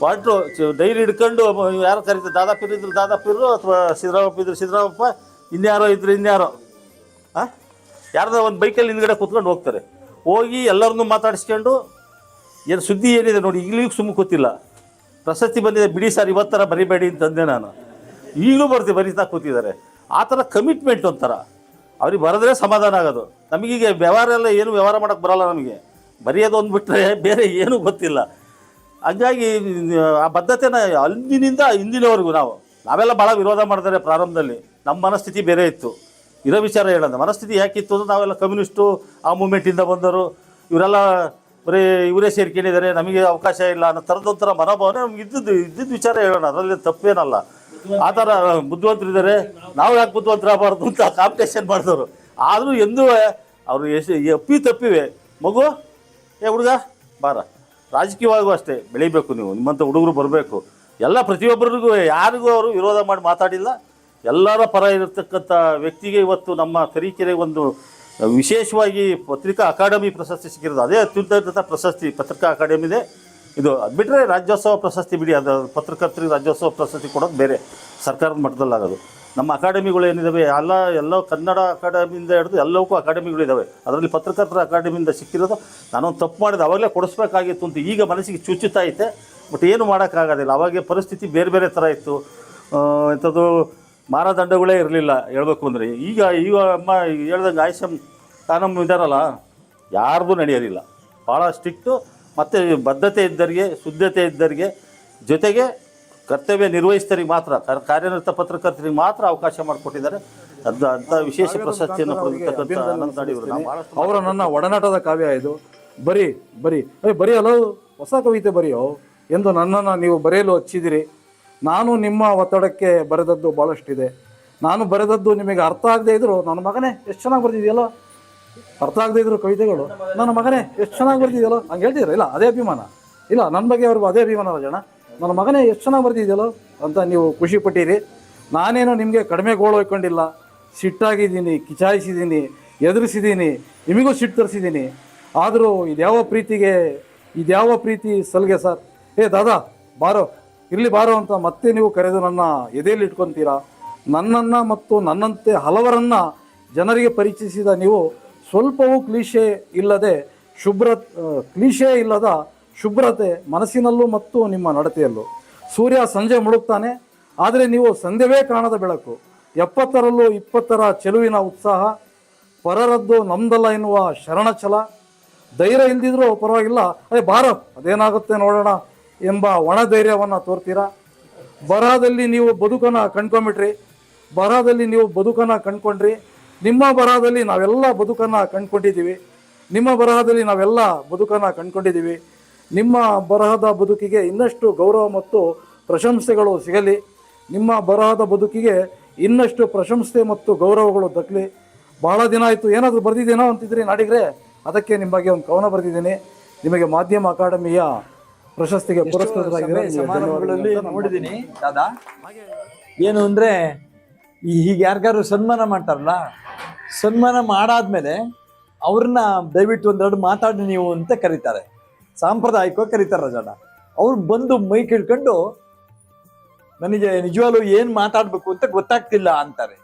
ವಾಟ್ರು ಡೈರಿ ಹಿಡ್ಕೊಂಡು ಯಾರೋ ಕರೀತಾರೆ, ದಾದಾಪೀರ್ ಇದ್ರು ದಾದಾಪಿರು ಅಥವಾ ಸಿದ್ದರಾಮಪ್ಪ ಇದ್ರು ಸಿದ್ದರಾಮಪ್ಪ ಇನ್ಯಾರೋ ಇದ್ರು ಇನ್ಯಾರೋ. ಹಾಂ ಯಾರ್ದೋ ಒಂದು ಬೈಕಲ್ಲಿ ಹಿಂದ್ಗಡೆ ಕೂತ್ಕೊಂಡು ಹೋಗ್ತಾರೆ. ಹೋಗಿ ಎಲ್ಲರನ್ನೂ ಮಾತಾಡಿಸ್ಕೊಂಡು, ಏನು ಸುದ್ದಿ ಏನಿದೆ ನೋಡಿ, ಈಗಲೂ ಸುಮ್ಮನೆ ಕೂತಿಲ್ಲ. ಪ್ರಶಸ್ತಿ ಬಂದಿದೆ, ಬಿಡಿ ಸರ್ ಇವತ್ತರ ಬರಿಬೇಡಿ ಅಂತಂದೆ ನಾನು. ಈಗಲೂ ಬರ್ತೀವಿ ಬರೀತಾ ಕೂತಿದ್ದಾರೆ. ಆ ಥರ ಕಮಿಟ್ಮೆಂಟ್ ಒಂಥರ. ಅವ್ರಿಗೆ ಬರೆದ್ರೆ ಸಮಾಧಾನ ಆಗೋದು. ನಮಗೀಗ ವ್ಯವಹಾರ ಎಲ್ಲ ಏನು ವ್ಯವಹಾರ ಮಾಡೋಕ್ಕೆ ಬರೋಲ್ಲ ನಮಗೆ. ಬರೆಯೋದು ಒಂದು ಬಿಟ್ಟರೆ ಬೇರೆ ಏನೂ ಗೊತ್ತಿಲ್ಲ. ಹಂಗಾಗಿ, ಆ ಬದ್ಧತೆನ ಅಂದಿನಿಂದ ಇಂದಿನವರೆಗೂ ನಾವು. ನಾವೆಲ್ಲ ಭಾಳ ವಿರೋಧ ಮಾಡಿದರೆ ಪ್ರಾರಂಭದಲ್ಲಿ. ನಮ್ಮ ಮನಸ್ಥಿತಿ ಬೇರೆ ಇತ್ತು. ಇರೋ ವಿಚಾರ ಹೇಳೋದು ಮನಸ್ಥಿತಿ ಯಾಕಿತ್ತು ಅಂದರೆ ನಾವೆಲ್ಲ ಕಮ್ಯುನಿಸ್ಟು, ಆ ಮೂಮೆಂಟಿಂದ ಬಂದರು ಇವರೆಲ್ಲ ಬರೀ ಇವರೇ ಸೇರ್ಕೊಂಡಿದ್ದಾರೆ. ನಮಗೆ ಅವಕಾಶ ಇಲ್ಲ ಅನ್ನೋ ಥರದೊಂಥರ ಮನೋಭಾವನೆ ನಮ್ಗೆ ಇದ್ದಿದ್ದು ಇದ್ದಿದ್ದು ವಿಚಾರ ಹೇಳೋಣ. ಅದರಲ್ಲಿ ತಪ್ಪೇನಲ್ಲ. ಆ ಥರ ಬುದ್ಧಿವಂತರಿದ್ದಾರೆ ನಾವು ಯಾಕೆ ಬುದ್ಧಿವಂತರಾಗಬಾರ್ದು ಅಂತ ಕಾಂಪಿಟೇಷನ್ ಮಾಡಿದವರು. ಆದರೂ ಎಂದೂ, ಅವರು ಎಷ್ಟು ಎಪ್ಪಿ ತಪ್ಪಿವೆ. ಮಗು, ಏ ಹುಡುಗ, ಬಾರ. ರಾಜಕೀಯವಾಗೂ ಅಷ್ಟೇ, ಬೆಳಿಬೇಕು ನೀವು, ನಿಮ್ಮಂಥ ಹುಡುಗರು ಬರಬೇಕು. ಎಲ್ಲ ಪ್ರತಿಯೊಬ್ಬರಿಗೂ, ಯಾರಿಗೂ ಅವರು ವಿರೋಧ ಮಾಡಿ ಮಾತಾಡಿಲ್ಲ. ಎಲ್ಲರ ಪರ ಇರತಕ್ಕಂಥ ವ್ಯಕ್ತಿಗೆ ಇವತ್ತು ನಮ್ಮ ತರೀಕೆರೆ ಒಂದು ವಿಶೇಷವಾಗಿ ಪತ್ರಿಕಾ ಅಕಾಡೆಮಿ ಪ್ರಶಸ್ತಿ ಸಿಕ್ಕಿರೋದು. ಅದೇ ಅತ್ಯುನ್ನತ ಪ್ರಶಸ್ತಿ, ಪತ್ರಿಕಾ ಅಕಾಡೆಮಿದೆ ಇದು. ಅದು ಬಿಟ್ಟರೆ ರಾಜ್ಯೋತ್ಸವ ಪ್ರಶಸ್ತಿ ಬಿಡಿ ಅದು ಪತ್ರಕರ್ತರಿಗೆ ರಾಜ್ಯೋತ್ಸವ ಪ್ರಶಸ್ತಿ ಕೊಡೋದು ಬೇರೆ. ಸರ್ಕಾರದ ಮಟ್ಟದಲ್ಲಾಗೋದು. ನಮ್ಮ ಅಕಾಡೆಮಿಗಳು ಏನಿದ್ದಾವೆ ಎಲ್ಲ ಎಲ್ಲ ಕನ್ನಡ ಅಕಾಡೆಮಿಯಿಂದ ಹಿಡಿದು ಎಲ್ಲವಕ್ಕೂ ಅಕಾಡೆಮಿಗಳಿದ್ದಾವೆ ಅದರಲ್ಲಿ ಪತ್ರಕರ್ತರ ಅಕಾಡೆಮಿಯಿಂದ ಸಿಕ್ಕಿರೋದು, ನಾನೊಂದು ತಪ್ಪು ಮಾಡಿದೆ, ಅವಾಗಲೇ ಕೊಡಿಸ್ಬೇಕಾಗಿತ್ತು ಅಂತ ಈಗ ಮನಸ್ಸಿಗೆ ಚುಚ್ಚುತ್ತಾ ಐತೆ, ಬಟ್ ಏನು ಮಾಡೋಕ್ಕಾಗೋದಿಲ್ಲ. ಅವಾಗೆ ಪರಿಸ್ಥಿತಿ ಬೇರೆ ಬೇರೆ ಥರ ಇತ್ತು. ಇಂಥದ್ದು ಮಾನದಂಡಗಳೇ ಇರಲಿಲ್ಲ ಹೇಳಬೇಕು ಅಂದರೆ. ಈಗ ಈಗ ಅಮ್ಮ ಹೇಳ್ದಂಗೆ ಆಯ್ಷಮ್ ತಾನಮ್ಮ ಇದ್ದಾರಲ್ಲ ಯಾರ್ದು ನಡೆಯೋದಿಲ್ಲ. ಭಾಳ ಸ್ಟ್ರಿಕ್ಟು, ಮತ್ತು ಬದ್ಧತೆ ಇದ್ದರಿಗೆ, ಶುದ್ಧತೆ ಇದ್ದರಿಗೆ ಜೊತೆಗೆ ಕರ್ತವ್ಯ ನಿರ್ವಹಿಸ್ತರಿಗೆ ಮಾತ್ರ ಕಾರ್ಯನಿರತ ಪತ್ರಕರ್ತರಿಗೆ ಮಾತ್ರ ಅವಕಾಶ ಮಾಡಿಕೊಟ್ಟಿದ್ದಾರೆ. ಅದು ಅಂತ ವಿಶೇಷ ಪ್ರಶಸ್ತಿಯನ್ನು ಪಡೆದಿರ್ತಕ್ಕಂಥ ಅನಂತ ನಾಡಿಯವರು ಅವರ ನನ್ನ ಒಡನಾಟದ ಕಾವ್ಯ ಇದು. ಬರಿ ಬರಿ ಬರೀ ಅಲೋ ಹೊಸ ಕವಿತೆ ಬರೆಯೋ ಎಂದು ನನ್ನನ್ನು ನೀವು ಬರೆಯಲು ಹಚ್ಚಿದಿರಿ. ನಾನು ನಿಮ್ಮ ಒತ್ತಡಕ್ಕೆ ಬರೆದದ್ದು ಭಾಳಷ್ಟಿದೆ ನಾನು ಬರೆದದ್ದು ನಿಮಗೆ ಅರ್ಥ ಆಗದೆ ಇದ್ರು ನನ್ನ ಮಗನೇ ಎಷ್ಟು ಚೆನ್ನಾಗಿ ಬರ್ತಿದೆಯಲ್ಲ ಅರ್ಥ ಆಗದೆ ಇದ್ರು ಕವಿತೆಗಳು. ನನ್ನ ಮಗನೇ ಎಷ್ಟು ಚೆನ್ನಾಗಿ ಬರ್ತಿದೆಯಲ್ಲ ಹಂಗೆ ಹೇಳ್ತಿದ್ರು ಇಲ್ಲ ಅದೇ ಅಭಿಮಾನ. ಇಲ್ಲ ನನ್ನ ಬಗ್ಗೆ ಅವ್ರಿಗೂ ಅದೇ ಅಭಿಮಾನ ಜನ. ನನ್ನ ಮಗನೇ ಎಷ್ಟು ಚೆನ್ನಾಗಿ ಬರ್ತಿದ್ಯಲ್ಲ ಅಂತ ನೀವು ಖುಷಿ ಪಟ್ಟಿರಿ. ನಾನೇನು ನಿಮಗೆ ಕಡಿಮೆ ಗೋಳು ಹೊಯ್ಕೊಂಡಿಲ್ಲ. ಸಿಟ್ಟಾಗಿದ್ದೀನಿ, ಕಿಚಾಯಿಸಿದ್ದೀನಿ, ಎದುರಿಸಿದ್ದೀನಿ, ನಿಮಗೂ ಸಿಟ್ಟು ತರಿಸಿದ್ದೀನಿ. ಆದರೂ ಇದ್ಯಾವ ಪ್ರೀತಿಗೆ, ಇದ್ಯಾವ ಪ್ರೀತಿ ಸಲ್ಗೆ ಸರ್? ಏ, ದಾದಾ, ಬಾರೋ. ಇಲ್ಲಿ ಬಾರೋ ಅಂತ ಮತ್ತೆ ನೀವು ಕರೆದು ನನ್ನ ಎದೆಯಲ್ಲಿ ಇಟ್ಕೊತೀರಾ? ನನ್ನನ್ನು ಮತ್ತು ನನ್ನಂತೆ ಹಲವರನ್ನು ಜನರಿಗೆ ಪರಿಚಯಿಸಿದ ನೀವು ಸ್ವಲ್ಪವೂ ಕ್ಲೀಶೆ ಇಲ್ಲದೆ, ಶುಭ್ರ ಕ್ಲೀಶೆ ಇಲ್ಲದ ಶುಭ್ರತೆ ಮನಸ್ಸಿನಲ್ಲೂ ಮತ್ತು ನಿಮ್ಮ ನಡತೆಯಲ್ಲೂ. ಸೂರ್ಯ ಸಂಜೆ ಮುಳುಗ್ತಾನೆ, ಆದರೆ ನೀವು ಸಂಧ್ಯವೇ ಕಾಣದ ಬೆಳಕು. ಎಪ್ಪತ್ತರಲ್ಲೂ ಇಪ್ಪತ್ತರ ಚೆಲುವಿನ ಉತ್ಸಾಹ. ಪರರದ್ದು ನಮ್ದಲ್ಲ ಎನ್ನುವ ಶರಣಛಲ ಧೈರ್ಯ ಇಲ್ದಿದ್ರೂ ಪರವಾಗಿಲ್ಲ. ಅದೇ ಬಾರ, ಅದೇನಾಗುತ್ತೆ ನೋಡೋಣ ಎಂಬ ಒಣ ಧೈರ್ಯವನ್ನು ತೋರ್ತೀರಾ? ಬರಹದಲ್ಲಿ ನೀವು ಬದುಕನ್ನು ಕಂಡ್ಕೊಂಬಿಟ್ರಿ ಬರಹದಲ್ಲಿ ನೀವು ಬದುಕನ್ನು ಕಂಡ್ಕೊಂಡ್ರಿ ನಿಮ್ಮ ಬರಹದಲ್ಲಿ ನಾವೆಲ್ಲ ಬದುಕನ್ನು ಕಂಡ್ಕೊಂಡಿದ್ದೀವಿ ನಿಮ್ಮ ಬರಹದಲ್ಲಿ ನಾವೆಲ್ಲ ಬದುಕನ್ನು ಕಂಡ್ಕೊಂಡಿದ್ದೀವಿ ನಿಮ್ಮ ಬರಹದ ಬದುಕಿಗೆ ಇನ್ನಷ್ಟು ಗೌರವ ಮತ್ತು ಪ್ರಶಂಸೆಗಳು ಸಿಗಲಿ. ನಿಮ್ಮ ಬರಹದ ಬದುಕಿಗೆ ಇನ್ನಷ್ಟು ಪ್ರಶಂಸೆ ಮತ್ತು ಗೌರವಗಳು ದಕ್ಕಲಿ. ಬಹಳ ದಿನ ಆಯಿತು ಏನಾದರೂ ಬರೆದಿದ್ದೇನೋ ಅಂತಿದ್ರಿ ನಾಡಿಗ್ರೆ? ಅದಕ್ಕೆ ನಿಮ್ಮ ಬಗ್ಗೆ ಒಂದು ಕವನ ಬರೆದಿದ್ದೀನಿ. ನಿಮಗೆ ಮಾಧ್ಯಮ ಅಕಾಡೆಮಿಯ ಪ್ರಶಸ್ತಿಗೆ ಪುರಸ್ಕೃತರಾಗಿದೆ ನೋಡಿದ್ದೀನಿ ದಾದಾ? ಏನು ಅಂದರೆ ಈಗ ಯಾರಿಗಾರು ಸನ್ಮಾನ ಮಾಡ್ತಾರಲ್ಲ ಸನ್ಮಾನ ಮಾಡಾದ್ಮೇಲೆ ಅವ್ರನ್ನ ದಯವಿಟ್ಟು ಒಂದೆರಡು ಮಾತಾಡಿ ನೀವು ಅಂತ ಕರೀತಾರೆ. ಸಾಂಪ್ರದಾಯಿಕವಾಗಿ ಕರೀತಾರೆ ಜನ ಅವ್ರು ಬಂದು ಮೈ ಕೇಳ್ಕೊಂಡು, ನನಗೆ ನಿಜವಾಗ್ಲೂ ಏನು ಮಾತಾಡಬೇಕು ಅಂತ ಗೊತ್ತಾಗ್ತಿಲ್ಲ ಅಂತಾರೆ.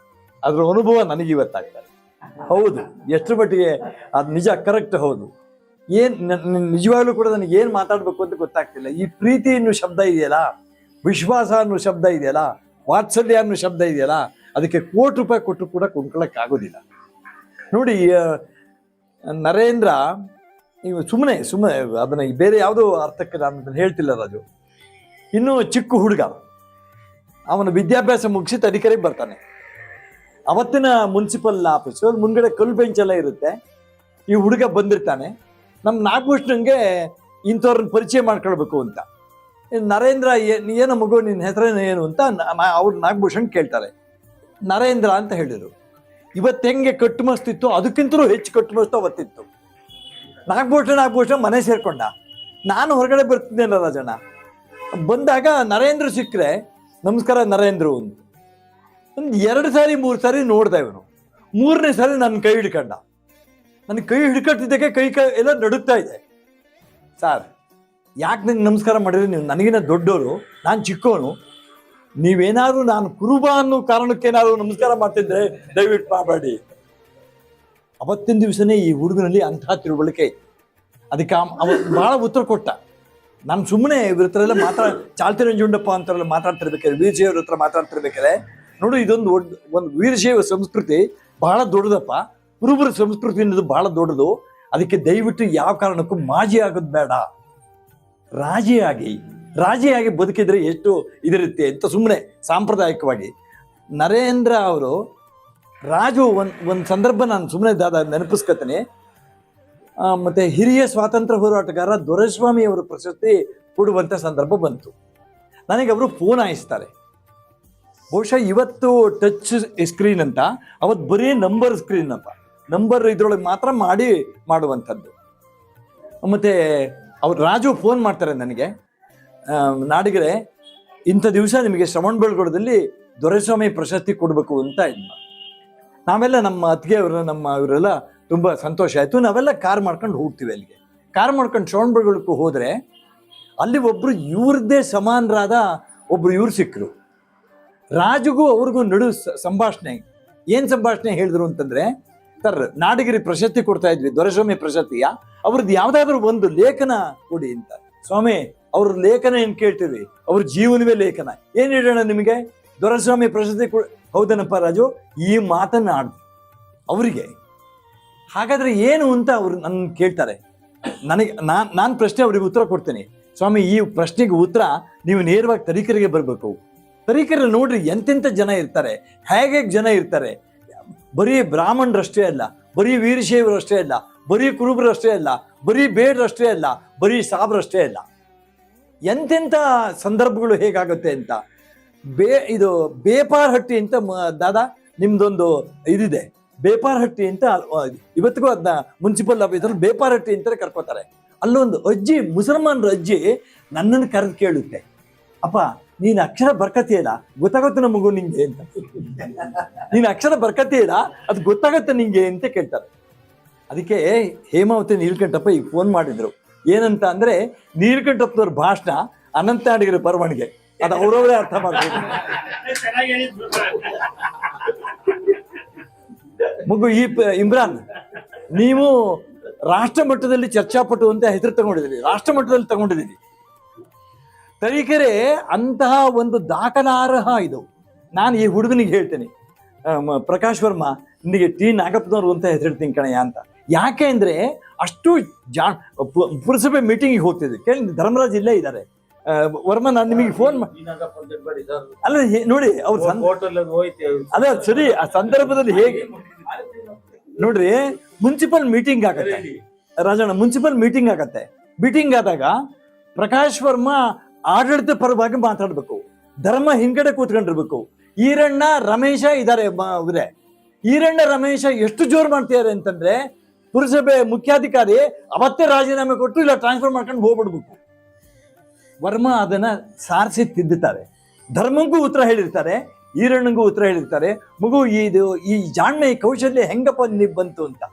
ಅದ್ರ ಅನುಭವ ನನಗೆ ಇವತ್ತಾಗ್ತದೆ. ಹೌದು ಎಷ್ಟು ಮಟ್ಟಿಗೆ ಅದು ನಿಜ ಕರೆಕ್ಟ್ ಹೌದು. ಏನ್ ನಿಜವಾಗ್ಲೂ ಕೂಡ ನನಗೆ ಏನ್ ಮಾತಾಡ್ಬೇಕು ಅಂತ ಗೊತ್ತಾಗ್ತಿಲ್ಲ. ಈ ಪ್ರೀತಿ ಅನ್ನೋ ಶಬ್ದ ಇದೆಯಲ್ಲ, ವಿಶ್ವಾಸ ಅನ್ನೋ ಶಬ್ದ ಇದೆಯಲ್ಲ, ವಾತ್ಸಲ್ಯ ಅನ್ನೋ ಶಬ್ದ ಇದೆಯಲ್ಲ, ಅದಕ್ಕೆ ಕೋಟಿ ರೂಪಾಯಿ ಕೊಟ್ಟರು ಕೂಡ ಕೊಂಡ್ಕೊಳಕ್ ಆಗೋದಿಲ್ಲ ನೋಡಿ ನರೇಂದ್ರ ನೀವು ಸುಮ್ಮನೆ ಸುಮ್ಮನೆ ಅದನ್ನ ಬೇರೆ ಯಾವುದೋ ಅರ್ಥಕ್ಕೆ ನಾನು ಅದನ್ನು ಹೇಳ್ತಿಲ್ಲ ರಾಜು. ಇನ್ನೂ ಚಿಕ್ಕ ಹುಡುಗ. ಅವನ ವಿದ್ಯಾಭ್ಯಾಸ ಮುಗಿಸಿ ತಡಿಕರಿಗೆ ಬರ್ತಾನೆ. ಅವತ್ತಿನ ಮುನ್ಸಿಪಲ್ ಆಫೀಸು ಅಲ್ಲಿ ಮುಂದ್ಗಡೆ ಕಲ್ಲು ಬೆಂಚ್ ಎಲ್ಲ ಇರುತ್ತೆ. ಈ ಹುಡುಗ ಬಂದಿರ್ತಾನೆ. ನಮ್ಮ ನಾಗಭೂಷಣಂಗೆ ಇಂಥವ್ರನ್ನ ಪರಿಚಯ ಮಾಡ್ಕೊಳ್ಬೇಕು ಅಂತ. ನರೇಂದ್ರ ಏನು ಏನೋ ಮಗು, ನಿನ್ನ ಹೆಸರೇನು, ಏನು ಅಂತ ಅವ್ರು ನಾಗಭೂಷಣ್ ಕೇಳ್ತಾರೆ. ನರೇಂದ್ರ ಅಂತ ಹೇಳಿದರು. ಇವತ್ತು ಹೆಂಗೆ ಕಟ್ಟುಮಸ್ತಿತ್ತು ಅದಕ್ಕಿಂತಲೂ ಹೆಚ್ಚು ಕಟ್ಟುಮಸ್ತು ಅವತ್ತಿತ್ತು. ನಾಗಭೂಷಣ ನಾಗಭೂಷಣ ಮನೆ ಸೇರ್ಕೊಂಡ. ನಾನು ಹೊರಗಡೆ ಬರ್ತಿದ್ದೇನಲ್ಲ ರಾಜಣ್ಣ. ಬಂದಾಗ ನರೇಂದ್ರ ಸಿಕ್ಕರೆ, ನಮಸ್ಕಾರ ನರೇಂದ್ರ ಒಂದು ಒಂದು ಎರಡು ಸಾರಿ, ಮೂರು ಸಾರಿ ನೋಡ್ದೆ ಇವನು ಮೂರನೇ ಸಾರಿ ನನ್ನ ಕೈ ಹಿಡ್ಕಂಡ. ನನ್ನ ಕೈ ಹಿಡ್ಕಟ್ಟಿದ್ದಕ್ಕೆ ಕೈ ಕೈ ಎಲ್ಲ ನಡುಗ್ತಾ ಇದೆ. ಸರ್, ಯಾಕೆ ನಂಗೆ ನಮಸ್ಕಾರ ಮಾಡಿದ್ರೆ ನೀವು ನನಗಿನ ದೊಡ್ಡವರು ನಾನು ಚಿಕ್ಕವನು ನೀವೇನಾದರೂ ನಾನು ಕುರುಬ ಅನ್ನೋ ಕಾರಣಕ್ಕೇನಾದ್ರೂ ನಮಸ್ಕಾರ ಮಾಡ್ತಿದ್ರೆ ದಯವಿಟ್ಟು ಮಾಡಬೇಡಿ ಅವತ್ತಿನ ದಿವಸನೇ ಈ ಹುಡುಗನಲ್ಲಿ ಅಂತಹ ತಿಳುವಳಿಕೆ. ಅದಕ್ಕೆ ಅವ ಭಾಳ ಉತ್ತರ ಕೊಟ್ಟ. ನಾನು ಸುಮ್ಮನೆ ಇವ್ರ ಹತ್ರ ಎಲ್ಲ ಮಾತಾಡ ಚಾಲ್ತಿ ರಂಜುಂಡಪ್ಪ ಅಂತಾರೆಲ್ಲ ಮಾತಾಡ್ತಿರ್ಬೇಕಾದ್ರೆ ವೀರಶೈವರ ಹತ್ರ ಮಾತಾಡ್ತಿರ್ಬೇಕಾದ್ರೆ, ನೋಡು ಇದೊಂದು ದೊಡ್ಡ ಒಂದು ವೀರಶೈವ ಸಂಸ್ಕೃತಿ ಬಹಳ ದೊಡ್ಡದಪ್ಪ. ಕುರುಬರ ಸಂಸ್ಕೃತಿ ಅನ್ನೋದು ಬಹಳ ದೊಡ್ಡದು. ಅದಕ್ಕೆ ದಯವಿಟ್ಟು ಯಾವ ಕಾರಣಕ್ಕೂ ಮಾಜಿ ಆಗೋದು ಬೇಡ. ರಾಜಿಯಾಗಿ ರಾಜಿಯಾಗಿ ಬದುಕಿದ್ರೆ ಎಷ್ಟು ಇದಿರುತ್ತೆ ಅಂತ ಸುಮ್ಮನೆ ಸಾಂಪ್ರದಾಯಿಕವಾಗಿ. ನರೇಂದ್ರ ಅವರು ರಾಜು ಒಂದು ಒಂದು ಸಂದರ್ಭ ನಾನು ಸುಮ್ಮನೆ ದಾದ ನೆನಪಿಸ್ಕೊತೀನಿ. ಮತ್ತು ಹಿರಿಯ ಸ್ವಾತಂತ್ರ್ಯ ಹೋರಾಟಗಾರ ದೊರೆಸ್ವಾಮಿ ಅವರು ಪ್ರಶಸ್ತಿ ಕೊಡುವಂಥ ಸಂದರ್ಭ ಬಂತು. ನನಗೆ ಅವರು ಫೋನ್ ಹಾಯಿಸ್ತಾರೆ. ಬಹುಶಃ ಇವತ್ತು ಟಚ್ ಸ್ಕ್ರೀನ್ ಅಂತ ಅವತ್ತು ಬರೀ ನಂಬರ್ ಸ್ಕ್ರೀನ್ ಅಪ್ಪ. ನಂಬರ್ ಇದ್ರೊಳಗೆ ಮಾತ್ರ ಮಾಡಿ ಮಾಡುವಂಥದ್ದು. ಮತ್ತೆ ಅವ್ರು ರಾಜು ಫೋನ್ ಮಾಡ್ತಾರೆ ನನಗೆ. ನಾಡಿಗರೆ, ಇಂಥ ದಿವಸ ನಿಮಗೆ ಶ್ರವಣ ಬೆಳಗೊಳದಲ್ಲಿ ದೊರೆಸ್ವಾಮಿ ಪ್ರಶಸ್ತಿ ಕೊಡಬೇಕು ಅಂತ ಇದ್ನ. ನಾವೆಲ್ಲ ನಮ್ಮ ಅತ್ತಿಗೆ ಅವರು ನಮ್ಮ ಇವರೆಲ್ಲ ತುಂಬ ಸಂತೋಷ ಆಯಿತು. ನಾವೆಲ್ಲ ಕಾರ್ ಮಾಡ್ಕೊಂಡು ಹೋಗ್ತೀವಿ ಅಲ್ಲಿಗೆ. ಕಾರ್ ಮಾಡ್ಕೊಂಡು ಶ್ರವಣ ಬೆಳಗೊಳಕ್ಕೂ ಹೋದರೆ ಅಲ್ಲಿ ಒಬ್ಬರು ಇವ್ರದ್ದೇ ಸಮಾನರಾದ ಒಬ್ಬರು ಇವ್ರು ಸಿಕ್ಕರು ರಾಜುಗೂ ಅವ್ರಿಗೂ ನಡು ಸಂಭಾಷಣೆ. ಏನು ಸಂಭಾಷಣೆ ಹೇಳಿದ್ರು ಅಂತಂದ್ರೆ, ಸರ್ ನಾಡಗಿರಿ ಪ್ರಶಸ್ತಿ ಕೊಡ್ತಾ ಇದ್ವಿ, ದೊರೆಸ್ವಾಮಿ ಪ್ರಶಸ್ತಿಯ. ಅವ್ರದ್ದು ಯಾವುದಾದ್ರೂ ಒಂದು ಲೇಖನ ಕೊಡಿ ಅಂತ. ಸ್ವಾಮಿ, ಅವ್ರ ಲೇಖನ ಏನು ಕೇಳ್ತೀವಿ ಅವ್ರ ಜೀವನವೇ ಲೇಖನ. ಏನು ಹೇಳೋಣ ನಿಮಗೆ? ದೊರೆಸ್ವಾಮಿ ಪ್ರಶಸ್ತಿ ಕೊ ಹೌದನಪ್ಪ ರಾಜು, ಈ ಮಾತನ್ನ ಆಡ್ ಅವರಿಗೆ. ಹಾಗಾದ್ರೆ ಏನು ಅಂತ ಅವರು ನನ್ನ ಕೇಳ್ತಾರೆ. ನನಗೆ ನಾನು ನಾನು ಪ್ರಶ್ನೆ ಅವ್ರಿಗೆ ಉತ್ತರ ಕೊಡ್ತೀನಿ. ಸ್ವಾಮಿ, ಈ ಪ್ರಶ್ನೆಗೆ ಉತ್ತರ ನೀವು ನೇರವಾಗಿ ತರೀಕರಿಗೆ ಬರಬೇಕು. ತರೀಕರಲ್ಲಿ ನೋಡ್ರಿ ಎಂತೆಂಥ ಜನ ಇರ್ತಾರೆ ಹೇಗೆ ಜನ ಇರ್ತಾರೆ. ಬರೀ ಬ್ರಾಹ್ಮಣರಷ್ಟೇ ಅಲ್ಲ, ಬರೀ ವೀರಶೈವರಷ್ಟೇ ಅಲ್ಲ, ಬರೀ ಕುರುಬರಷ್ಟೇ ಅಲ್ಲ, ಬರೀ ಬೇಡರಷ್ಟೇ ಅಲ್ಲ, ಬರೀ ಸಾಬ್ರಷ್ಟೇ ಅಲ್ಲ. ಎಂತೆಂಥ ಸಂದರ್ಭಗಳು ಹೇಗಾಗುತ್ತೆ ಅಂತ ಬೇ, ಇದು ಬೇಪಾರ್ ಹಟ್ಟಿ ಅಂತ ದಾದಾ, ನಿಮ್ದೊಂದು ಇದಿದೆ. ಬೇಪಾರ್ ಹಟ್ಟಿ ಅಂತ ಇವತ್ತಿಗೂ ಅದನ್ನ ಮುನ್ಸಿಪಲ್ ಆಫೀಸಲ್ಲಿ ಬೇಪಾರ್ ಹಟ್ಟಿ ಅಂತ ಕರ್ಕೋತಾರೆ. ಅಲ್ಲೊಂದು ಅಜ್ಜಿ ಮುಸಲ್ಮಾನರ ಅಜ್ಜಿ ನನ್ನನ್ನು ಕರೆದು ಕೇಳುತ್ತೆ. ಅಪ್ಪ, ನೀನು ಅಕ್ಷರ ಬರ್ಕತಿಯಲ್ಲ ಗೊತ್ತಾಗುತ್ತೆ ನಮ್ಮ ಮಗು ನಿಂಗೆ ಅಂತ. ನೀನು ಅಕ್ಷರ ಬರ್ಕತಿಯಲ್ಲ ಅದು ಗೊತ್ತಾಗುತ್ತೆ ನಿಂಗೆ ಅಂತ ಕೇಳ್ತಾರೆ. ಅದಕ್ಕೆ ಹೇಮಾವತಿ ನೀಲ್ಕಂಠಪ್ಪ ಈಗ ಫೋನ್ ಮಾಡಿದ್ರು. ಏನಂತ ಅಂದ್ರೆ, ನೀಲ್ಕಂಠಪ್ಪನವ್ರ ಭಾಷಣ ಅನಂತ ಅಡಿಗರ ಬರವಣಿಗೆ. ಅದು ಅವ್ರವರೇ ಅರ್ಥ ಚೆನ್ನಾಗಿ ಮಗು, ಈ ಇಮ್ರಾನ್, ನೀವು ರಾಷ್ಟ್ರ ಮಟ್ಟದಲ್ಲಿ ಚರ್ಚಾಪಟು ಅಂತ ಹೆಸರು ತಗೊಂಡಿದ್ದೀರಿ. ರಾಷ್ಟ್ರ ಮಟ್ಟದಲ್ಲಿ ತಗೊಂಡಿದ್ದೀರಿ. ತರೀಕೆರೆ, ಅಂತಹ ಒಂದು ದಾಖಲಾರ್ಹ ಇದು. ನಾನು ಈ ಹುಡುಗನಿಗೆ ಹೇಳ್ತೇನೆ. ಪ್ರಕಾಶ್ ವರ್ಮಾ, ನಿನಗೆ ಟಿ. ನಾಗಪ್ಪನವರು ಅಂತ ಹೆಸರಿಡ್ತೀನಿ ಕಣಯ್ಯ ಅಂತ. ಯಾಕೆ ಅಂದರೆ, ಅಷ್ಟು ಜಾ ಪುರಸಭೆ ಮೀಟಿಂಗಿಗೆ ಹೋಗ್ತಿದ್ದೆ. ಕೇಳಿ, ಧರ್ಮರಾಜ್ ಇಲ್ಲೇ ಇದ್ದಾರೆ. ವರ್ಮ ನಾನು ನಿಮಗೆ ಫೋನ್ ಅಲ್ಲ ನೋಡಿ ಅವ್ರು ಅದೇ ಅಲ್ಲ ಸರಿ ಆ ಸಂದರ್ಭದಲ್ಲಿ ಹೇಗೆ ನೋಡ್ರಿ ಮುನ್ಸಿಪಲ್ ಮೀಟಿಂಗ್ ಆಗತ್ತೆ. ರಾಜಣ್ಣ ಮುನ್ಸಿಪಲ್ ಮೀಟಿಂಗ್ ಆಗತ್ತೆ. ಮೀಟಿಂಗ್ ಆದಾಗ ಪ್ರಕಾಶ್ ವರ್ಮ ಆಡಳಿತ ಪರವಾಗಿ ಮಾತಾಡ್ಬೇಕು. ಧರ್ಮ ಹಿಂಗಡೆ ಕೂತ್ಕೊಂಡಿರ್ಬೇಕು. ಈರಣ್ಣ ರಮೇಶ ಇದಾರೆ ಇವ್ರೆ. ಈರಣ್ಣ ರಮೇಶ ಎಷ್ಟು ಜೋರು ಮಾಡ್ತಿದ್ದಾರೆ ಅಂತಂದ್ರೆ ಪುರಸಭೆ ಮುಖ್ಯಾಧಿಕಾರಿ ಅವತ್ತೇ ರಾಜೀನಾಮೆ ಕೊಟ್ಟು ಇಲ್ಲ ಟ್ರಾನ್ಸ್ಫರ್ ಮಾಡ್ಕೊಂಡು ಹೋಗ್ಬಿಡ್ಬೇಕು. ವರ್ಮ ಅದನ್ನು ಸಾರಿಸಿ ತಿದ್ದುತ್ತಾರೆ ಧರ್ಮಕ್ಕೂ ಉತ್ತರ ಹೇಳಿರ್ತಾರೆ, ಈರಣ್ಣಂಗೂ ಉತ್ತರ ಹೇಳಿರ್ತಾರೆ. ಮಗು, ಇದು ಈ ಜಾಣ್ಮೆ ಕೌಶಲ್ಯ ಹೆಂಗಪ್ಪ ಬಂತು ಅಂತ.